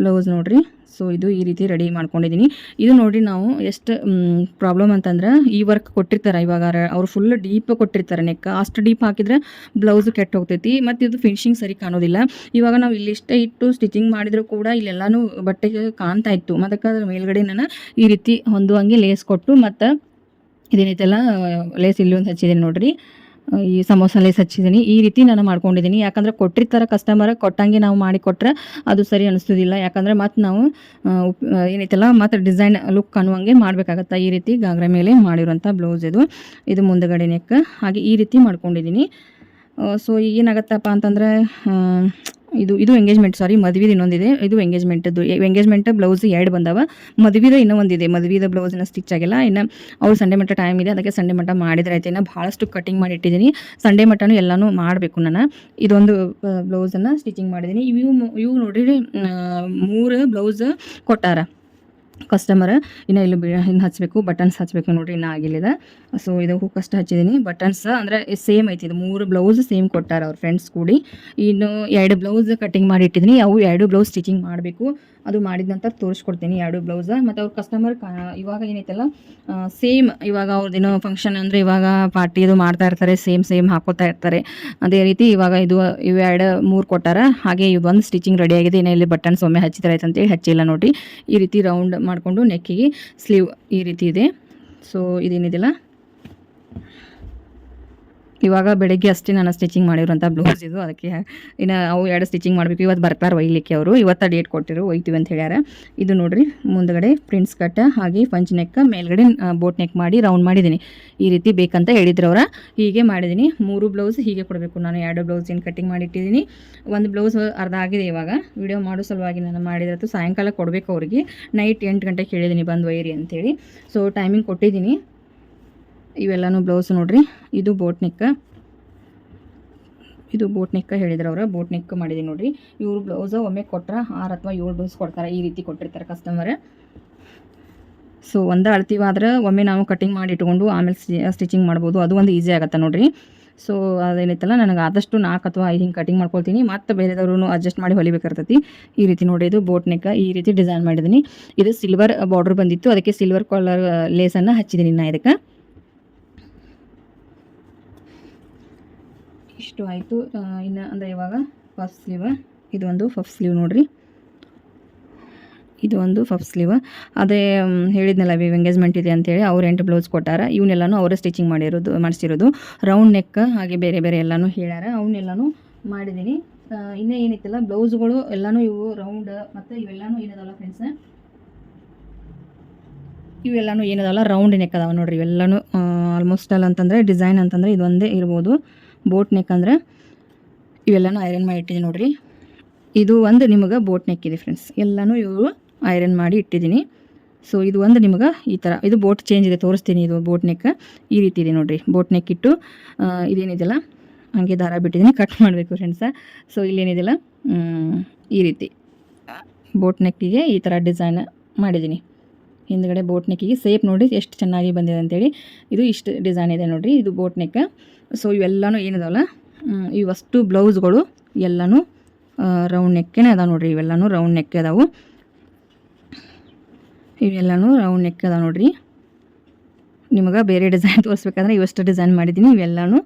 ಬ್ಲೌಸ್ ನೋಡಿರಿ. ಸೊ ಇದು ಈ ರೀತಿ ರೆಡಿ ಮಾಡ್ಕೊಂಡಿದ್ದೀನಿ ಇದು ನೋಡ್ರಿ ನಾವು ಎಷ್ಟು ಪ್ರಾಬ್ಲಮ್ ಅಂತಂದ್ರೆ ಈ ವರ್ಕ್ ಕೊಟ್ಟಿರ್ತಾರೆ ಇವಾಗ ಅವ್ರು ಫುಲ್ ಡೀಪ್ ಕೊಟ್ಟಿರ್ತಾರೆ ನೆಕ್ ಅಷ್ಟು ಡೀಪ್ ಹಾಕಿದ್ರೆ ಬ್ಲೌಸ್ ಕೆಟ್ಟ ಹೋಗ್ತೈತಿ. ಮತ್ತು ಇದು ಫಿನಿಶಿಂಗ್ ಸರಿ ಕಾಣೋದಿಲ್ಲ. ಇವಾಗ ನಾವು ಇಲ್ಲಿಷ್ಟೇ ಇಟ್ಟು ಸ್ಟಿಚಿಂಗ್ ಮಾಡಿದರೂ ಕೂಡ ಇಲ್ಲೆಲ್ಲನೂ ಬಟ್ಟೆಗೆ ಕಾಣ್ತಾ ಇತ್ತು. ಮತ್ತು ಅದ್ರ ಮೇಲ್ಗಡೆ ನಾನು ಈ ರೀತಿ ಹೊಂದುವಂಗೆ ಲೇಸ್ ಕೊಟ್ಟು ಮತ್ತು ಇದೇನೈತೆಲ್ಲ ಲೇಸ್ ಇಲ್ಲಿ ಒಂದು ಹಚ್ಚಿದ್ದೀನಿ ನೋಡ್ರಿ. ಈ ಸಮೋಸ ಲೇಸ್ ಹಚ್ಚಿದ್ದೀನಿ ಈ ರೀತಿ ನಾನು ಮಾಡ್ಕೊಂಡಿದ್ದೀನಿ. ಯಾಕಂದ್ರೆ ಕೊಟ್ಟಿರ್ತಾರೆ ಕಸ್ಟಮರ್ ಕೊಟ್ಟಂಗೆ ನಾವು ಮಾಡಿ ಕೊಟ್ಟರೆ ಅದು ಸರಿ ಅನಿಸ್ತಿದ್ದಿಲ್ಲ ಯಾಕಂದ್ರೆ ಮತ್ತು ನಾವು ಏನೈತಲ್ಲ ಮತ್ತು ಡಿಸೈನ್ ಲುಕ್ ಅನ್ನುವಂಗೆ ಮಾಡಬೇಕಾಗತ್ತೆ ಈ ರೀತಿ ಗಾಗ್ರ ಮೇಲೆ ಮಾಡಿರುವಂಥ ಬ್ಲೌಸ್ ಇದು. ಇದು ಮುಂದಗಡೆ ನೆಕ್ ಹಾಗೆ ಈ ರೀತಿ ಮಾಡ್ಕೊಂಡಿದ್ದೀನಿ. ಸೊ ಏನಾಗತ್ತಪ್ಪ ಅಂತಂದ್ರೆ ಇದು ಇದು ಎಂಗೇಜ್ಮೆಂಟ್ ಸಾರಿ ಮದುವೆದು ಇನ್ನೊಂದಿದೆ. ಇದು ಎಂಗೇಜ್ಮೆಂಟದ್ದು ಎಂಗೇಜ್ಮೆಂಟ್ ಬ್ಲೌಸ್ ಎರಡು ಬಂದವ. ಮದುವೆದ ಇನ್ನೂ ಒಂದಿದೆ ಮದುವೆದ ಬ್ಲೌಸ್ನ ಸ್ಟಿಚ್ ಆಗಿಲ್ಲ. ಇನ್ನು ಅವ್ರು ಸಂಡೇ ಮಟ್ಟ ಟೈಮ್ ಇದೆ. ಅದಕ್ಕೆ ಸಂಡೇ ಮಟ್ಟ ಮಾಡಿದ್ರೆ ಆಯ್ತು. ಇನ್ನು ಭಾಳಷ್ಟು ಕಟಿಂಗ್ ಮಾಡಿ ಇಟ್ಟಿದ್ದೀನಿ. ಸಂಡೇ ಮಟ್ಟನೂ ಎಲ್ಲನೂ ಮಾಡಬೇಕು ನಾನು. ಇದೊಂದು ಬ್ಲೌಸನ್ನು ಸ್ಟಿಚಿಂಗ್ ಮಾಡಿದ್ದೀನಿ. ಇವು ಇವು ನೋಡಿರಿ ಮೂರು ಬ್ಲೌಸ್ ಕೊಟ್ಟಾರ. ಕಸ್ಟಮರ್ ಇನ್ನು ಇಲ್ಲಿ ಬಿ, ಇನ್ನು ಹಚ್ಚಬೇಕು ಬಟನ್ಸ್ ಹಚ್ಚಬೇಕು ನೋಡಿರಿ, ಇನ್ನೂ ಆಗಿಲ್ಲಿದೆ ಸೊ ಇದು ಹೂಕಷ್ಟು ಹಚ್ಚಿದ್ದೀನಿ ಬಟನ್ಸ್ ಅಂದರೆ ಸೇಮ್ ಐತಿ. ಇದು ಮೂರು ಬ್ಲೌಸ್ ಸೇಮ್ ಕೊಟ್ಟಾರ ಅವ್ರ ಫ್ರೆಂಡ್ಸ್ ಕೂಡಿ. ಇನ್ನು ಎರಡು ಬ್ಲೌಸ್ ಕಟಿಂಗ್ ಮಾಡಿ ಇಟ್ಟಿದ್ದೀನಿ ಅವು ಎರಡು ಬ್ಲೌಸ್ ಸ್ಟಿಚಿಂಗ್ ಮಾಡಬೇಕು. ಅದು ಮಾಡಿದ ನಂತರ ತೋರಿಸ್ಕೊಡ್ತೀನಿ ಎರಡು ಬ್ಲೌಸ್ ಮತ್ತು ಅವ್ರ ಕಸ್ಟಮರ್ ಇವಾಗ ಏನೈತಲ್ಲ ಸೇಮ್ ಇವಾಗ ಅವ್ರದ್ದೇನೋ ಫಂಕ್ಷನ್ ಅಂದರೆ ಇವಾಗ ಪಾರ್ಟಿ ಇದು ಮಾಡ್ತಾ ಇರ್ತಾರೆ. ಸೇಮ್ ಸೇಮ್ ಹಾಕೋತಾ ಇರ್ತಾರೆ. ಅದೇ ರೀತಿ ಇವಾಗ ಇದು, ಇವು ಎರಡು, ಮೂರು ಕೊಟ್ಟಾರ. ಹಾಗೆ ಇದೊಂದು ಸ್ಟಿಚಿಂಗ್ ರೆಡಿ ಆಗಿದೆ. ಇನ್ನು ಇಲ್ಲಿ ಬಟನ್ಸ್ ಒಮ್ಮೆ ಹಚ್ಚಿದ್ರೆ ಆಯ್ತು ಅಂತೇಳಿ ಹಚ್ಚಿಲ್ಲ ನೋಡಿ ಈ ರೀತಿ ರೌಂಡ್ ಮಾಡಿಕೊಂಡು ನೆಕ್ಕಿಗೆ ಸ್ಲೀವ್ ಈ ರೀತಿ ಇದೆ. ಸೊ ಇದೇನಿದೆಯಲ್ಲ ಇವಾಗ ಬೆಳಗ್ಗೆ ಅಷ್ಟೇ ನಾನು ಸ್ಟಿಚಿಂಗ್ ಮಾಡಿರುವಂಥ ಬ್ಲೌಸ್ ಇದು. ಅದಕ್ಕೆ ಇನ್ನು ಅವು ಎರಡು ಸ್ಟಿಚಿಂಗ್ ಮಾಡಬೇಕು. ಇವತ್ತು ಬರ್ತಾರೆ ಒಯ್ಲಿಕ್ಕೆ ಅವರು. ಇವತ್ತ ಡೇಟ್ ಕೊಟ್ಟಿರು, ಒಯ್ತೀವಿ ಅಂತ ಹೇಳ್ಯಾರ. ಇದು ನೋಡಿರಿ, ಮುಂದ್ಗಡೆ ಪ್ರಿಂಟ್ಸ್ ಕಟ್ ಹಾಗೆ ಪಂಚ್ ನೆಕ್ ಮೇಲ್ಗಡೆ ಬೋಟ್ ನೆಕ್ ಮಾಡಿ ರೌಂಡ್ ಮಾಡಿದ್ದೀನಿ. ಈ ರೀತಿ ಬೇಕಂತ ಹೇಳಿದ್ರು ಅವರ. ಹೀಗೆ ಮಾಡಿದ್ದೀನಿ. ಮೂರು ಬ್ಲೌಸ್ ಹೀಗೆ ಕೊಡಬೇಕು. ನಾನು ಎರಡು ಬ್ಲೌಸ್ ಏನು ಕಟ್ಟಿಂಗ್ ಮಾಡಿಟ್ಟಿದ್ದೀನಿ. ಒಂದು ಬ್ಲೌಸ್ ಅರ್ಧ ಆಗಿದೆ ಇವಾಗ. ವಿಡಿಯೋ ಮಾಡೋ ಸಲುವಾಗಿ ನಾನು ಮಾಡಿದ್ರತ್ತು ಸಾಯಂಕಾಲ ಕೊಡಬೇಕು ಅವರಿಗೆ. ನೈಟ್ ಎಂಟು ಗಂಟೆಗೆ ಹೇಳಿದ್ದೀನಿ ಬಂದು ಒಯ್ಯಿರಿ ಅಂತೇಳಿ. ಸೊ ಟೈಮಿಂಗ್ ಕೊಟ್ಟಿದ್ದೀನಿ. ಇವೆಲ್ಲನೂ ಬ್ಲೌಸ್ ನೋಡ್ರಿ. ಇದು ಬೋಟ್ ನೆಕ್ ಇದು ಬೋಟ್ ನೆಕ್ ಹೇಳಿದ್ರು ಅವ್ರು. ಬೋಟ್ ನೆಕ್ ಮಾಡಿದ್ದೀನಿ ನೋಡ್ರಿ. ಇವ್ರು ಬ್ಲೌಸ್ ಒಮ್ಮೆ ಕೊಟ್ರೆ ಆರು ಅಥವಾ ಏಳು ಬ್ಲೌಸ್ ಕೊಡ್ತಾರೆ. ಈ ರೀತಿ ಕೊಟ್ಟಿರ್ತಾರೆ ಕಸ್ಟಮರ್ ಸೊ ಒಂದೇ ಅಳ್ತೀವಾದ್ರೆ ಒಮ್ಮೆ ನಾವು ಕಟಿಂಗ್ ಮಾಡಿ ಇಟ್ಕೊಂಡು ಆಮೇಲೆ ಸ್ಟಿಚಿಂಗ್ ಮಾಡ್ಬೋದು. ಅದು ಒಂದು ಈಸಿ ಆಗುತ್ತೆ ನೋಡ್ರಿ. ಸೊ ಅದೇನೈತಲ್ಲ ನನಗೆ ಆದಷ್ಟು ನಾಲ್ಕು ಅಥವಾ ಐದು ಹಿಂಗೆ ಕಟಿಂಗ್ ಮಾಡ್ಕೊಳ್ತೀನಿ. ಮತ್ತು ಬೇರೆದವ್ರು ಅಡ್ಜಸ್ಟ್ ಮಾಡಿ ಹೊಲಿಬೇಕಾಗ್ತೈತಿ. ಈ ರೀತಿ ನೋಡಿ, ಇದು ಬೋಟ್ ನೆಕ್ ಈ ರೀತಿ ಡಿಸೈನ್ ಮಾಡಿದ್ದೀನಿ ಇದು ಸಿಲ್ವರ್ ಬಾರ್ಡರ್ ಬಂದಿತ್ತು. ಅದಕ್ಕೆ ಸಿಲ್ವರ್ ಕಲರ್ ಲೇಸನ್ನು ಹಚ್ಚಿದ್ದೀನಿ ನಾನು ಇದಕ್ಕೆ. ಇಷ್ಟು ಆಯಿತು. ಇನ್ನು ಅಂದರೆ ಇವಾಗ ಫಸ್ಟ್ ಸ್ಲೀವ್ ಇದೊಂದು ಫಫ್ ಸ್ಲೀವ್ ನೋಡಿರಿ. ಇದು ಒಂದು ಫಫ್ ಸ್ಲೀವ್ ಅದೇ ಹೇಳಿದ್ನಲ್ಲ ವಿ ಎಂಗೇಜ್ಮೆಂಟ್ ಇದೆ ಅಂತೇಳಿ, ಅವ್ರು ಎಂಟು ಬ್ಲೌಸ್ ಕೊಟ್ಟಾರ. ಇವನ್ನೆಲ್ಲನೂ ಅವರೇ ಸ್ಟಿಚಿಂಗ್ ಮಾಡಿರೋದು, ಮಾಡಿಸಿರೋದು. ರೌಂಡ್ ನೆಕ್ ಹಾಗೆ ಬೇರೆ ಬೇರೆ ಎಲ್ಲನೂ ಹೇಳ್ಯಾರ. ಅವನ್ನೆಲ್ಲನೂ ಮಾಡಿದ್ದೀನಿ ಇನ್ನೂ ಏನಿತ್ತಲ್ಲ ಬ್ಲೌಸ್ಗಳು ಎಲ್ಲನೂ ಇವು ರೌಂಡ್ ಮತ್ತು ಇವೆಲ್ಲನೂ ಏನದಲ್ಲ ಫ್ರೆಂಡ್ಸ್ ಇವೆಲ್ಲನೂ ಏನದಲ್ಲ ರೌಂಡ್ ನೆಕ್ ಅದಾವೆ ನೋಡಿರಿ. ಇವೆಲ್ಲನೂ ಆಲ್ಮೋಸ್ಟ್ ಅಲ್ಲ ಅಂತಂದರೆ ಡಿಸೈನ್ ಅಂತಂದರೆ ಇದೊಂದೇ ಇರ್ಬೋದು. ಬೋಟ್ ನೆಕ್ ಅಂದ್ರೆ ಇವೆಲ್ಲನೂ ಐರನ್ ಮಾಡಿ ಇಟ್ಟಿದ್ದೀನಿ ನೋಡಿರಿ. ಇದು ಒಂದು ನಿಮಗೆ ಬೋಟ್ ನೆಕ್ ಇದೆ ಫ್ರೆಂಡ್ಸ್ ಎಲ್ಲನೂ ಇವರು ಐರನ್ ಮಾಡಿ ಇಟ್ಟಿದ್ದೀನಿ. ಸೊ ಇದು ಒಂದು ನಿಮಗೆ ಈ ಥರ ಇದು ಬೋಟ್ ಚೇಂಜ್ ಇದೆ, ತೋರಿಸ್ತೀನಿ ಇದು ಬೋಟ್ ನೆಕ್. ಈ ರೀತಿ ಇದೆ ನೋಡಿರಿ, ಬೋಟ್ ನೆಕ್ ಇಟ್ಟು ಇದೇನಿದೆಯಲ್ಲ ಹಂಗೆ ದಾರ ಬಿಟ್ಟಿದ್ದೀನಿ ಕಟ್ ಮಾಡಬೇಕು ಫ್ರೆಂಡ್ಸ ಸೊ ಇಲ್ಲೇನಿದೆಯಲ್ಲ ಈ ರೀತಿ. ಬೋಟ್ ನೆಕ್ಕಿಗೆ ಈ ಥರ ಡಿಸೈನ್ ಮಾಡಿದ್ದೀನಿ. ಹಿಂದ್ಗಡೆ ಬೋಟ್ ನೆಕ್ಕಿಗೆ ಸೇಪ್ ನೋಡಿ ಎಷ್ಟು ಚೆನ್ನಾಗಿ ಬಂದಿದೆ ಅಂತೇಳಿ. ಇದು ಇಷ್ಟು ಡಿಸೈನ್ ಇದೆ ನೋಡಿರಿ, ಇದು ಬೋಟ್ ನೆಕ್ ಸೊ ಇವೆಲ್ಲನೂ ಏನಿದಾವಲ್ಲ ಇವಷ್ಟು ಬ್ಲೌಸ್ಗಳು ಎಲ್ಲನೂ ರೌಂಡ್ ನೆಕ್ಕೇನೆ ಅದಾವೆ ನೋಡಿರಿ, ಇವೆಲ್ಲನೂ ರೌಂಡ್ ನೆಕ್ ಅದಾವು. ಇವೆಲ್ಲನೂ ರೌಂಡ್ ನೆಕ್ ಅದಾವೆ ನೋಡಿರಿ. ನಿಮಗೆ ಬೇರೆ ಡಿಸೈನ್ ತೋರಿಸ್ಬೇಕಂದ್ರೆ ಇವಷ್ಟು ಡಿಸೈನ್ ಮಾಡಿದ್ದೀನಿ, ಇವೆಲ್ಲನೂ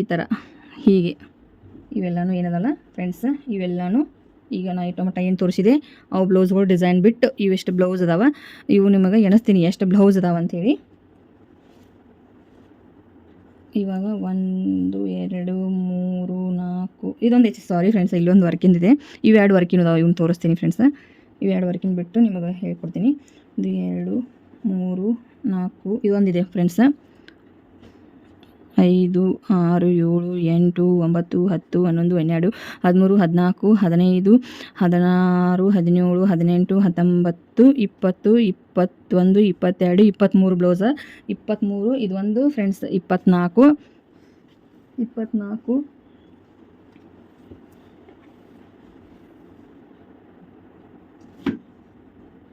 ಈ ಥರ ಹೀಗೆ. ಇವೆಲ್ಲನೂ ಏನದಲ್ಲ ಫ್ರೆಂಡ್ಸ್ ಇವೆಲ್ಲನೂ ಈಗ ನಾ ಈ ಟೊಮಟ ಏನು ತೋರಿಸಿದೆ, ಅವು ಬ್ಲೌಸ್ಗಳು ಡಿಸೈನ್ ಬಿಟ್ಟು ಇವೆಷ್ಟು ಬ್ಲೌಸ್ ಅದಾವ, ಇವು ನಿಮಗೆ ಎಣಿಸ್ತೀನಿ ಎಷ್ಟು ಬ್ಲೌಸ್ ಅದಾವ ಅಂಥೇಳಿ ಇವಾಗ ಒಂದು, ಎರಡು, ಮೂರು, ನಾಲ್ಕು, ಇದೊಂದು ಹೆಚ್ಚು ಸಾರಿ ಫ್ರೆಂಡ್ಸ್ ಇಲ್ಲೊಂದು ವರ್ಕಿಂದಿದೆ ಇವೆರಡು ವರ್ಕಿನ ಅದಾವೆ, ಇವ್ನು ತೋರಿಸ್ತೀನಿ ಫ್ರೆಂಡ್ಸ್ ಇವೆರಡು ವರ್ಕಿನ ಬಿಟ್ಟು ನಿಮಗೆ ಹೇಳ್ಕೊಡ್ತೀನಿ. ಇದು ಎರಡು, ಮೂರು, ನಾಲ್ಕು, ಇದೊಂದಿದೆ ಫ್ರೆಂಡ್ಸ್ ಐದು, ಆರು, ಏಳು, ಎಂಟು, ಒಂಬತ್ತು, ಹತ್ತು, ಹನ್ನೊಂದು, ಹನ್ನೆರಡು, ಹದಿಮೂರು, ಹದಿನಾಲ್ಕು, ಹದಿನೈದು, ಹದಿನಾರು, ಹದಿನೇಳು, ಹದಿನೆಂಟು, ಹತ್ತೊಂಬತ್ತು, ಇಪ್ಪತ್ತು, ಇಪ್ಪತ್ತೊಂದು, ಇಪ್ಪತ್ತೆರಡು, ಇಪ್ಪತ್ತ್ಮೂರು ಬ್ಲೌಸ ಇಪ್ಪತ್ತ್ಮೂರು, ಇದೊಂದು ಫ್ರೆಂಡ್ಸ್ ಇಪ್ಪತ್ತ್ನಾಲ್ಕು ಇಪ್ಪತ್ತ್ನಾಲ್ಕು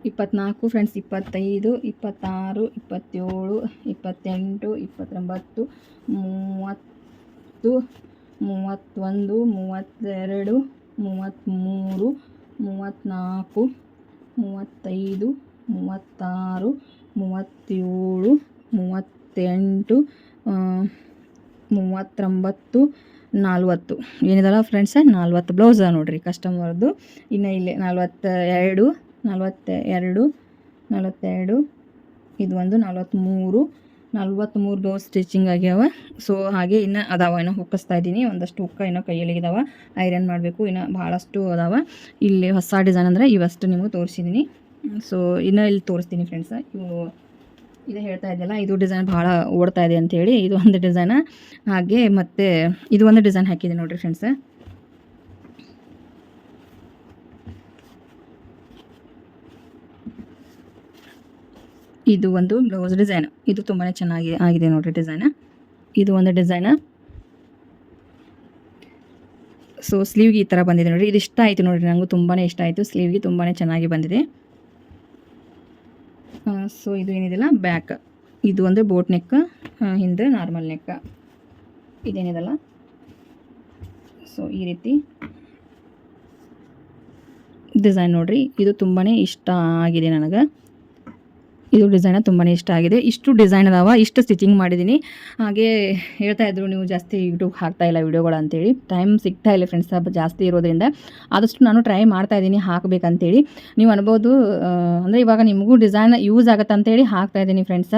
ಇಪ್ಪತ್ನಾಲ್ಕು ಫ್ರೆಂಡ್ಸ್ ಇಪ್ಪತ್ತೈದು, ಇಪ್ಪತ್ತಾರು, ಇಪ್ಪತ್ತೇಳು, ಇಪ್ಪತ್ತೆಂಟು, ಇಪ್ಪತ್ತೊಂಬತ್ತು, ಮೂವತ್ತು, ಮೂವತ್ತೊಂದು, ಮೂವತ್ತೆರಡು, ಮೂವತ್ತ್ಮೂರು, ಮೂವತ್ತ್ನಾಲ್ಕು, ಮೂವತ್ತೈದು, ಮೂವತ್ತಾರು, ಮೂವತ್ತೇಳು, ಮೂವತ್ತೆಂಟು ಮೂವತ್ತೊಂಬತ್ತು, ನಲ್ವತ್ತು. ಏನಿದಲ್ಲ ಫ್ರೆಂಡ್ಸ ನಲ್ವತ್ತು ಬ್ಲೌಸ್ ನೋಡ್ರಿ ಕಸ್ಟಮರ್ದು ಇನ್ನು ಇಲ್ಲಿ ನಲ್ವತ್ತ ಎರಡು ನಲ್ವತ್ತ ಎರಡು ನಲ್ವತ್ತೆರಡು ಇದು ಒಂದು ನಲ್ವತ್ತ್ಮೂರು ನಲ್ವತ್ತ್ಮೂರು ಬ್ಲೌಸ್ ಸ್ಟಿಚಿಂಗ್ ಆಗ್ಯಾವ. ಸೊ ಹಾಗೆ ಇನ್ನು ಅದಾವ ಏನೋ ಹುಕ್ಕಿಸ್ತಾ ಇದ್ದೀನಿ. ಒಂದಷ್ಟು ಹುಕ್ಕ ಏನೋ ಕೈಯಲ್ಲಿ ಇದಾವ. ಐರನ್ ಮಾಡಬೇಕು, ಇನ್ನು ಭಾಳಷ್ಟು ಅದಾವ. ಇಲ್ಲಿ ಹೊಸ ಡಿಸೈನ್ ಅಂದರೆ ಇವಷ್ಟು ನಿಮಗೆ ತೋರಿಸಿದ್ದೀನಿ ಸೊ ಇನ್ನು ಇಲ್ಲಿ ತೋರಿಸ್ತೀನಿ ಫ್ರೆಂಡ್ಸ್ ಇವು ಇದು ಹೇಳ್ತಾ ಇದ್ದೆಲ್ಲ ಇದು ಡಿಸೈನ್ ಭಾಳ ಓಡ್ತಾ ಇದೆ ಅಂತೇಳಿ ಇದು ಒಂದು ಡಿಸೈನ. ಹಾಗೆ ಮತ್ತು ಇದು ಒಂದು ಡಿಸೈನ್ ಹಾಕಿದೆ ನೋಡಿರಿ ಫ್ರೆಂಡ್ಸ್ ಇದು ಒಂದು ಬ್ಲೌಸ್ ಡಿಸೈನ್. ಇದು ತುಂಬಾ ಚೆನ್ನಾಗಿ ಆಗಿದೆ ನೋಡಿ ಡಿಸೈನ್. ಇದು ಒಂದು ಡಿಸೈನ್. ಸೊ ಸ್ಲೀವ್ಗೆ ಈ ಥರ ಬಂದಿದೆ ನೋಡಿರಿ. ಇದು ಇಷ್ಟ ಆಯಿತು ನೋಡಿರಿ. ನನಗೂ ತುಂಬಾ ಇಷ್ಟ ಆಯಿತು. ಸ್ಲೀವ್ಗೆ ತುಂಬಾ ಚೆನ್ನಾಗಿ ಬಂದಿದೆ. ಸೊ ಇದು ಏನಿದೆಲ್ಲ? ಬ್ಯಾಕ್ ಇದು ಒಂದು ಬೋಟ್ ನೆಕ್ ಹಿಂದೆ ನಾರ್ಮಲ್ ನೆಕ್ ಇದೇನಿದೆಲ್ಲ? ಸೊ ಈ ರೀತಿ. ಡಿಸೈನ್ ನೋಡಿರಿ. ಇದು ತುಂಬಾ ಇಷ್ಟ ಆಗಿದೆ ನನಗೆ. ಇದು ಡಿಸೈನ ತುಂಬಾ ಇಷ್ಟ ಆಗಿದೆ. ಇಷ್ಟು ಡಿಸೈನ್ ಅದಾವ, ಇಷ್ಟು ಸ್ಟಿಚಿಂಗ್ ಮಾಡಿದ್ದೀನಿ ಹಾಗೆ ಹೇಳ್ತಾ ಇದ್ರು ನೀವು ಜಾಸ್ತಿ ಯೂಟ್ಯೂಬ್ ಹಾಕ್ತಾ ಇಲ್ಲ ವಿಡಿಯೋಗಳು ಅಂತೇಳಿ. ಟೈಮ್ ಸಿಗ್ತಾ ಇಲ್ಲ ಫ್ರೆಂಡ್ಸ್ ಜಾಸ್ತಿ ಇರೋದ್ರಿಂದ. ಆದಷ್ಟು ನಾನು ಟ್ರೈ ಮಾಡ್ತಾ ಇದ್ದೀನಿ ಹಾಕಬೇಕಂತೇಳಿ. ನೀವು ಅನ್ಬೋದು ಅಂದರೆ ಇವಾಗ ನಿಮಗೂ ಡಿಸೈನ್ ಯೂಸ್ ಆಗುತ್ತೆ ಅಂತೇಳಿ ಹಾಕ್ತಾ ಇದ್ದೀನಿ ಫ್ರೆಂಡ್ಸ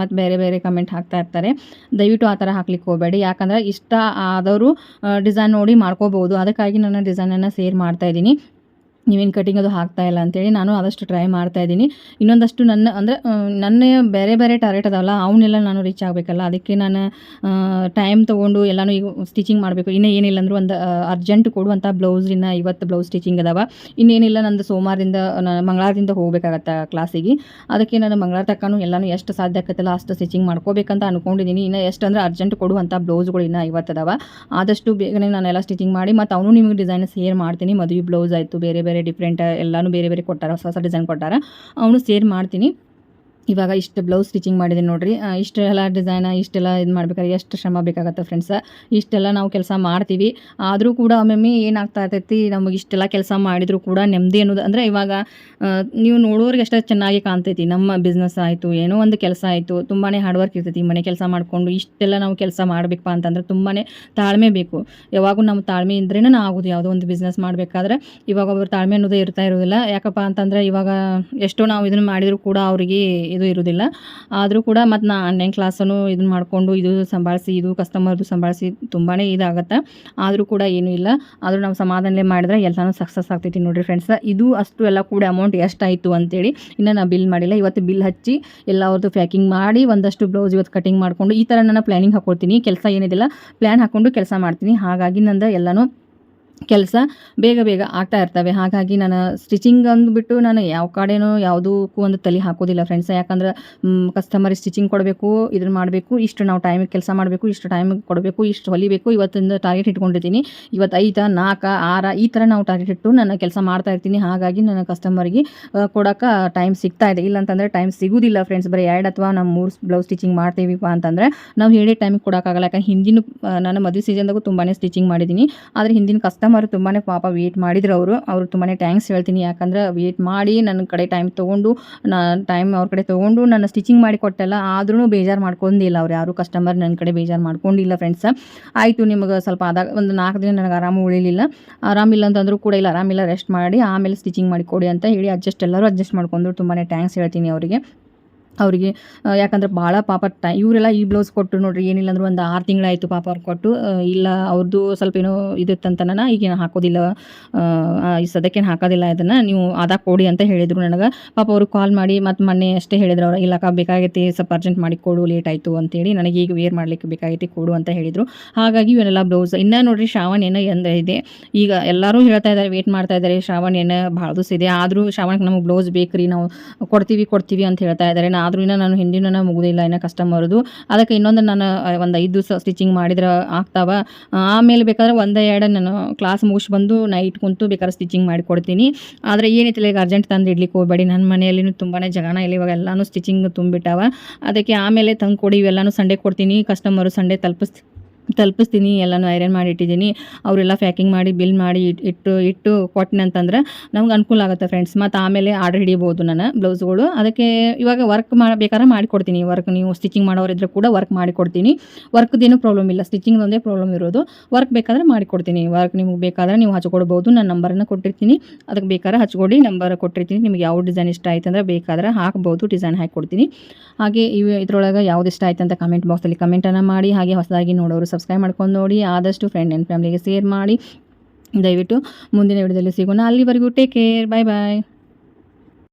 ಮತ್ತು ಬೇರೆ ಬೇರೆ ಕಮೆಂಟ್ ಹಾಕ್ತಾ ಇರ್ತಾರೆ. ದಯವಿಟ್ಟು ಆ ಥರ ಹಾಕ್ಲಿಕ್ಕೆ ಹೋಗಬೇಡಿ. ಯಾಕಂದರೆ ಇಷ್ಟ ಆದವರು ಡಿಸೈನ್ ನೋಡಿ ಮಾಡ್ಕೋಬೋದು. ಅದಕ್ಕಾಗಿ ನಾನು ಡಿಸೈನನ್ನು ಸೇರ್ ಮಾಡ್ತಾ ಇದ್ದೀನಿ. ನೀವೇನು ಕಟಿಂಗ್ ಅದು ಹಾಕ್ತಾ ಇಲ್ಲ ಅಂತೇಳಿ ನಾನು ಆದಷ್ಟು ಟ್ರೈ ಮಾಡ್ತಾ ಇದ್ದೀನಿ. ಇನ್ನೊಂದಷ್ಟು ನನ್ನ, ಅಂದರೆ ನನ್ನ ಬೇರೆ ಬೇರೆ ಟಾರ್ಗೆಟ್ ಅದಾವಲ್ಲ ಅವನ್ನೆಲ್ಲ ನಾನು ರೀಚ್ ಆಗಬೇಕಲ್ಲ. ಅದಕ್ಕೆ ನಾನು ಟೈಮ್ ತೊಗೊಂಡು ಎಲ್ಲನೂ ಈಗ ಸ್ಟಿಚಿಂಗ್ ಮಾಡಬೇಕು. ಇನ್ನೂ ಏನಿಲ್ಲ ಅಂದರೂ ಒಂದು ಅರ್ಜೆಂಟ್ ಕೊಡುವಂಥ ಬ್ಲೌಸಿನ ಇವತ್ತು ಬ್ಲೌಸ್ ಸ್ಟಿಚಿಂಗ್ ಅದಾವ. ಇನ್ನೇನಿಲ್ಲ, ನಂದು ಸೋಮವಾರದಿಂದ ಮಂಗಳಾರದಿಂದ ಹೋಗಬೇಕಾಗತ್ತೆ ಕ್ಲಾಸಿಗೆ ಅದಕ್ಕೆ ನಾನು ಮಂಗಳಾರ ತಕ್ಕನು ಎಲ್ಲನೂ ಎಷ್ಟು ಸಾಧ್ಯ ಆಗತ್ತಲ್ಲ ಅಷ್ಟು ಸ್ಟಿಚಿಂಗ್ ಮಾಡ್ಕೋಬೇಕಂತ ಅಂದ್ಕೊಂಡಿದ್ದೀನಿ ಇನ್ನು ಎಷ್ಟು ಅಂದರೆ ಅರ್ಜೆಂಟ್ ಕೊಡುವಂಥ ಬ್ಲೌಸ್ಗಳು ಇನ್ನೂ ಇವತ್ತು ಅದಾವ. ಆದಷ್ಟು ಬೇಗನೆ ನಾನೆಲ್ಲ ಸ್ಟಿಚಿಂಗ್ ಮಾಡಿ, ಮತ್ತು ಅವನು ನಿಮಗೆ ಡಿಸೈನ್ ಶೇರ್ ಮಾಡ್ತೀನಿ. ಮದುವೆ ಬ್ಲೌಸ್ ಆಯಿತು, ಬೇರೆ ಬೇರೆ ಡಿಫ್ರೆಂಟ್ ಎಲ್ಲಾನು ಬೇರೆ ಬೇರೆ ಕೊಟ್ಟಾರ ಹೊಸ ಹೊಸ ಡಿಸೈನ್ ಕೊಟ್ಟಾರ ಅವನು ಸೇರ್ ಮಾಡ್ತೀನಿ. ಇವಾಗ ಇಷ್ಟು ಬ್ಲೌಸ್ ಸ್ಟಿಚಿಂಗ್ ಮಾಡಿದೆ ನೋಡಿರಿ. ಇಷ್ಟೆಲ್ಲ ಡಿಸೈನ ಇಷ್ಟೆಲ್ಲ ಇದು ಮಾಡ್ಬೇಕಾದ್ರೆ ಎಷ್ಟು ಶ್ರಮ ಬೇಕಾಗತ್ತೆ ಫ್ರೆಂಡ್ಸ ಇಷ್ಟೆಲ್ಲ ನಾವು ಕೆಲಸ ಮಾಡ್ತೀವಿ. ಆದರೂ ಕೂಡ ಒಮ್ಮೊಮ್ಮೆ ಏನಾಗ್ತಾ ಇರ್ತೈತಿ, ನಮಗೆ ಇಷ್ಟೆಲ್ಲ ಕೆಲಸ ಮಾಡಿದರೂ ಕೂಡ ನೆಮ್ಮದಿ ಅನ್ನೋದು. ಅಂದರೆ ಇವಾಗ ನೀವು ನೋಡೋರಿಗೆ ಅಷ್ಟೇ ಚೆನ್ನಾಗಿ ಕಾಣ್ತೈತಿ. ನಮ್ಮ ಬಿಸ್ನೆಸ್ ಆಯಿತು, ಏನೋ ಒಂದು ಕೆಲಸ ಆಯಿತು ತುಂಬಾ ಹಾರ್ಡ್ ವರ್ಕ್ ಇರ್ತೈತಿ. ಮನೆ ಕೆಲಸ ಮಾಡಿಕೊಂಡು ಇಷ್ಟೆಲ್ಲ ನಾವು ಕೆಲಸ ಮಾಡಬೇಕಪ್ಪ ಅಂತಂದ್ರೆ ತುಂಬಾ ತಾಳ್ಮೆ ಬೇಕು. ಯಾವಾಗೂ ನಮ್ಮ ತಾಳ್ಮೆ ಇದ್ರೇ ಆಗೋದು. ಯಾವುದೋ ಒಂದು ಬಿಸ್ನೆಸ್ ಮಾಡಬೇಕಾದ್ರೆ ಇವಾಗ ಒಬ್ಬರು ತಾಳ್ಮೆ ಅನ್ನೋದೇ ಇರ್ತಾ ಇರೋದಿಲ್ಲ. ಯಾಕಪ್ಪ ಅಂತಂದರೆ ಇವಾಗ ಎಷ್ಟೋ ನಾವು ಇದನ್ನು ಮಾಡಿದರೂ ಕೂಡ ಅವರಿಗೆ ಇದು ಇರೋದಿಲ್ಲ. ಆದರೂ ಕೂಡ ಮತ್ತು ನಾ ಆನ್ಲೈನ್ ಕ್ಲಾಸನ್ನು ಇದನ್ನ ಮಾಡಿಕೊಂಡು ಇದು ಸಂಭಾಳಿಸಿ, ಇದು ಕಸ್ಟಮರ್ದು ಸಂಭಾಳಿಸಿ ತುಂಬಾ ಇದಾಗುತ್ತೆ. ಆದರೂ ಕೂಡ ಏನೂ ಇಲ್ಲ. ಆದರೂ ನಾವು ಸಮಾಧಾನಲೇ ಮಾಡಿದ್ರೆ ಎಲ್ಲನೂ ಸಕ್ಸಸ್ ಆಗ್ತೈತಿ ನೋಡಿರಿ ಫ್ರೆಂಡ್ಸ್ ಇದು ಅಷ್ಟು ಎಲ್ಲ ಕೂಡ ಅಮೌಂಟ್ ಎಷ್ಟಾಯಿತು ಅಂತೇಳಿ ಇನ್ನು ನಾನು ಬಿಲ್ ಮಾಡಿಲ್ಲ. ಇವತ್ತು ಬಿಲ್ ಹಚ್ಚಿ ಎಲ್ಲ ಅವ್ರದ್ದು ಪ್ಯಾಕಿಂಗ್ ಮಾಡಿ ಒಂದಷ್ಟು ಬ್ಲೌಸ್ ಇವತ್ತು ಕಟಿಂಗ್ ಮಾಡಿಕೊಂಡು ಈ ಥರ ನಾನು ಪ್ಲ್ಯಾನಿಂಗ್ ಹಾಕ್ಕೊಳ್ತೀನಿ ಕೆಲಸ ಏನಿದಿಲ್ಲ. ಪ್ಲ್ಯಾನ್ ಹಾಕ್ಕೊಂಡು ಕೆಲಸ ಮಾಡ್ತೀನಿ. ಹಾಗಾಗಿ ನಂದು ಎಲ್ಲನೂ ಕೆಲಸ ಬೇಗ ಬೇಗ ಆಗ್ತಾ ಇರ್ತವೆ. ಹಾಗಾಗಿ ನಾನು ಸ್ಟಿಚಿಂಗ್ ಅಂದ್ಬಿಟ್ಟು ನಾನು ಯಾವ ಕಡೆನೂ ಯಾವುದಕ್ಕೂ ಒಂದು ತಲೆ ಹಾಕೋದಿಲ್ಲ ಫ್ರೆಂಡ್ಸ್ ಯಾಕಂದ್ರೆ ಕಸ್ಟಮರ್ ಸ್ಟಿಚಿಂಗ್ ಕೊಡಬೇಕು, ಇದನ್ನು ಮಾಡಬೇಕು, ಇಷ್ಟು ನಾವು ಟೈಮಿಗೆ ಕೆಲಸ ಮಾಡಬೇಕು, ಇಷ್ಟು ಟೈಮಿಗೆ ಕೊಡಬೇಕು, ಇಷ್ಟು ಹೊಲಿಬೇಕು, ಇವತ್ತಿಂದ ಟಾರ್ಗೆಟ್ ಇಟ್ಕೊಂಡಿರ್ತೀನಿ ಇವತ್ತು ಐದ, ನಾಲ್ಕ, ಆರ ಈ ಥರ ನಾವು ಟಾರ್ಗೆಟ್ ಇಟ್ಟು ನಾನು ಕೆಲಸ ಮಾಡ್ತಾ ಇರ್ತೀನಿ. ಹಾಗಾಗಿ ನನ್ನ ಕಸ್ಟಮರ್ಗೆ ಕೊಡೋಕೆ ಟೈಮ್ ಸಿಗ್ತಾ ಇದೆ. ಇಲ್ಲ ಅಂತಂದರೆ ಟೈಮ್ ಸಿಗೋದಿಲ್ಲ ಫ್ರೆಂಡ್ಸ್ ಬರೀ ಎರಡು ಅಥವಾ ನಾವು ಮೂರು ಬ್ಲೌಸ್ ಸ್ಟಿಚಿಂಗ್ ಮಾಡ್ತೀವಿಪ್ಪ ಅಂತಂದರೆ, ನಾವು ಹೇಳಿ ಟೈಮಿಗೆ ಕೊಡೋಕ್ಕಾಗಲ್ಲ ಯಾಕಂದ್ರೆ ಹಿಂದಿನ ನಾನು ಮದುವೆ ಸೀಸನ್ದಾಗೂ ತುಂಬಾ ಸ್ಟಿಚಿಂಗ್ ಮಾಡಿದ್ದೀನಿ. ಆದರೆ ಹಿಂದಿನ ಕಸ್ಟಮರ್ ಕಸ್ಟಮರ್ ತುಂಬಾ ಪಾಪ ವೇಟ್ ಮಾಡಿದ್ರು ಅವರು. ಅವರು ತುಂಬಾ ಟ್ಯಾಂಕ್ಸ್ ಹೇಳ್ತೀನಿ. ಯಾಕಂದ್ರೆ ವೇಟ್ ಮಾಡಿ ನನ್ನ ಕಡೆ ಟೈಮ್ ತೊಗೊಂಡು, ನಾ ಟೈಮ್ ಅವ್ರ ಕಡೆ ತೊಗೊಂಡು ನನ್ನ ಸ್ಟಿಚಿಂಗ್ ಮಾಡಿ ಕೊಟ್ಟೆಲ್ಲ ಆದ್ರೂ ಬೇಜಾರು ಮಾಡ್ಕೊಂಡಿಲ್ಲ ಅವ್ರು ಯಾರು. ಕಸ್ಟಮರ್ ನನ್ನ ಕಡೆ ಬೇಜಾರು ಮಾಡ್ಕೊಂಡಿಲ್ಲ ಫ್ರೆಂಡ್ಸ್ ಆಯಿತು ನಿಮಗೆ ಸ್ವಲ್ಪ ಆದಾಗ ಒಂದು ನಾಲ್ಕು ದಿನ ನನಗೆ ಆರಾಮ ಉಳಿಲಿಲ್ಲ. ಆರಾಮಿಲ್ಲ ಅಂತಂದರೂ ಕೂಡ ಇಲ್ಲ ಆರಾಮಿಲ್ಲ ರೆಸ್ಟ್ ಮಾಡಿ, ಆಮೇಲೆ ಸ್ಟಿಚಿಂಗ್ ಮಾಡಿ ಕೊಡಿ ಅಂತ ಹೇಳಿ ಅಡ್ಜಸ್ಟ್ ಎಲ್ಲರೂ ಅಡ್ಜಸ್ಟ್ ಮಾಡ್ಕೊಂಡ್ರು. ತುಂಬಾ ಟ್ಯಾಂಕ್ಸ್ ಹೇಳ್ತೀನಿ ಅವರಿಗೆ. ಅವರಿಗೆ ಯಾಕಂದ್ರೆ ಭಾಳ ಪಾಪ ಟೈ, ಇವರೆಲ್ಲ ಈ ಬ್ಲೌಸ್ ಕೊಟ್ಟು ನೋಡ್ರಿ ಏನಿಲ್ಲ ಅಂದ್ರೆ ಒಂದು ಆರು ತಿಂಗಳಾಯಿತು ಪಾಪ ಅವ್ರು ಕೊಟ್ಟು ಇಲ್ಲ ಅವ್ರದ್ದು ಸ್ವಲ್ಪ ಏನೋ ಇದಿತ್ತಂತನ ಈಗೇನು ಹಾಕೋದಿಲ್ಲ ಈ ಸದ್ಯಕ್ಕೇನು ಹಾಕೋದಿಲ್ಲ ಇದನ್ನು, ನೀವು ಅದ ಕೊಡಿ ಅಂತ ಹೇಳಿದರು ನನಗೆ. ಪಾಪ ಅವರು ಕಾಲ್ ಮಾಡಿ ಮತ್ತು ಮೊನ್ನೆ ಅಷ್ಟೇ ಹೇಳಿದ್ರು ಅವ್ರು, ಇಲ್ಲಕ್ಕ ಬೇಕಾಗೈತಿ ಸ್ವಲ್ಪ ಅರ್ಜೆಂಟ್ ಮಾಡಿ ಕೊಡು ಲೇಟ್ ಆಯಿತು ಅಂತೇಳಿ ನನಗೆ ಈಗ ವೇರ್ ಮಾಡಲಿಕ್ಕೆ ಬೇಕಾಗೈತಿ ಕೊಡು ಅಂತ ಹೇಳಿದರು. ಹಾಗಾಗಿ ಇವನ್ನೆಲ್ಲ ಬ್ಲೌಸ್ ಇನ್ನೂ ನೋಡಿರಿ ಶ್ರಾವಣ ಏನೋ ಎಂದ ಇದೆ, ಈಗ ಎಲ್ಲರೂ ಹೇಳ್ತಾ ಇದ್ದಾರೆ ವೇಟ್ ಮಾಡ್ತಾ ಇದ್ದಾರೆ ಶ್ರಾವಣ ಏನೋ ಭಾಳ ದಿವಸ ಇದೆ, ಆದರೂ ಶ್ರಾವಣಕ್ಕೆ ನಮಗೆ ಬ್ಲೌಸ್ ಬೇಕು ರೀ ನಾವು ಕೊಡ್ತೀವಿ ಕೊಡ್ತೀವಿ ಅಂತ ಹೇಳ್ತಾ ಇದ್ದಾರೆ ಆದರೂ ಇನ್ನೂ ನಾನು ಹಿಂದಿನ ಮುಗುದಿಲ್ಲ ಇನ್ನೂ ಕಸ್ಟಮರ್ದು ಅದಕ್ಕೆ ಇನ್ನೊಂದು ನಾನು ಒಂದು ಐದು ದಿವಸ ಸ್ಟಿಚಿಂಗ್ ಮಾಡಿದ್ರೆ ಆಗ್ತಾವ. ಆಮೇಲೆ ಬೇಕಾದ್ರೆ ಒಂದು ಎರಡು ನಾನು ಕ್ಲಾಸ್ ಮುಗಿಸಿ ಬಂದು ನೈಟ್ ಕುಂತು ಬೇಕಾದ್ರೆ ಸ್ಟಿಚಿಂಗ್ ಮಾಡಿ ಕೊಡ್ತೀನಿ. ಆದರೆ ಏನೈತಿಲ್ಲ ಈಗ ಅರ್ಜೆಂಟ್ ತಂದು ಇಡ್ಲಿಕ್ಕೆ ಹೋಗಬೇಡಿ. ನನ್ನ ಮನೆಯಲ್ಲಿ ತುಂಬಾ ಜಗಣ ಇಲ್ಲ ಇವಾಗ ಎಲ್ಲನೂ ಸ್ಟಿಚಿಂಗ್ ತುಂಬಿಟ್ಟಾವ. ಅದಕ್ಕೆ ಆಮೇಲೆ ತಂದು ಕೊಡಿ, ಇವೆಲ್ಲನೂ ಸಂಡೇ ಕೊಡ್ತೀನಿ. ಕಸ್ಟಮರು ಸಂಡೇ ತಲುಪಿಸ್ತೀನಿ ತಲುಪಿಸ್ತೀನಿ, ಎಲ್ಲನೂ ಐರನ್ ಮಾಡಿ ಇಟ್ಟಿದ್ದೀನಿ. ಅವರೆಲ್ಲ ಪ್ಯಾಕಿಂಗ್ ಮಾಡಿ, ಬಿಲ್ ಮಾಡಿ ಇಟ್ಟು ಇಟ್ಟು ಕೊಟ್ಟಿನಿ ಅಂತಂದ್ರೆ ನಮ್ಗೆ ಅನುಕೂಲ ಆಗುತ್ತೆ ಫ್ರೆಂಡ್ಸ್. ಮತ್ತು ಆಮೇಲೆ ಆರ್ಡರ್ ಹಿಡಿಬೋದು ನಾನು ಬ್ಲೌಸ್ಗಳು. ಅದಕ್ಕೆ ಇವಾಗ ವರ್ಕ್ ಮಾಡಬೇಕಾದ್ರೆ ಮಾಡಿಕೊಡ್ತೀನಿ. ವರ್ಕ್ ನೀವು ಸ್ಟಿಚಿಂಗ್ ಮಾಡೋರಿದ್ರೆ ಕೂಡ ವರ್ಕ್ ಮಾಡಿಕೊಡ್ತೀನಿ. ವರ್ಕ್ದೇನು ಪ್ರಾಬ್ಲಮ್ ಇಲ್ಲ. ಸ್ಟಿಚಿಂಗ್ ಒಂದೇ ಪ್ರಾಬ್ಲಮ್ ಇರೋದು. ವರ್ಕ್ ಬೇಕಾದ್ರೆ ಮಾಡಿಕೊಡ್ತೀನಿ. ವರ್ಕ್ ನಿಮ್ಗೆ ಬೇಕಾದ್ರೆ ನೀವು ಹಚ್ಕೊಡ್ಬೋದು. ನಾನು ನಂಬರನ್ನು ಕೊಟ್ಟಿರ್ತೀನಿ. ಅದಕ್ಕೆ ಬೇಕಾದ್ರೆ ಹಚ್ಕೊಡಿ, ನಂಬರ್ ಕೊಟ್ಟಿರ್ತೀನಿ. ನಿಮ್ಗೆ ಯಾವ ಡಿಸೈನ್ ಇಷ್ಟ ಆಯ್ತು ಅಂದ್ರೆ ಬೇಕಾದ್ರೆ ಹಾಕ್ಬೋದು, ಡಿಸೈನ್ ಹಾಕಿ ಕೊಡ್ತೀನಿ ಹಾಗೆ ಇವು ಇದ್ರೊಳಗೆ ಯಾವ್ದು ಇಷ್ಟ ಆಯ್ತು ಅಂತ ಕಮೆಂಟ್ ಬಾಕ್ಸಲ್ಲಿ ಕಮೆಂಟನ್ನು ಮಾಡಿ. ಹಾಗೆ ಹೊಸದಾಗಿ ನೋಡೋರು ಸಬ್ಸ್ಕ್ರೈಬ್ ಮಾಡ್ಕೊಂಡು ನೋಡಿ, ಆದಷ್ಟು ಫ್ರೆಂಡ್ ಆ್ಯಂಡ್ ಫ್ಯಾಮಿಲಿಗೆ ಶೇರ್ ಮಾಡಿ. ದಯವಿಟ್ಟು ಮುಂದಿನ ವಿಡಿಯೋದಲ್ಲಿ ಸಿಗೋಣ. ಅಲ್ಲಿವರೆಗೂ ಟೇಕ್ ಕೇರ್ ಬಾಯ್ ಬಾಯ್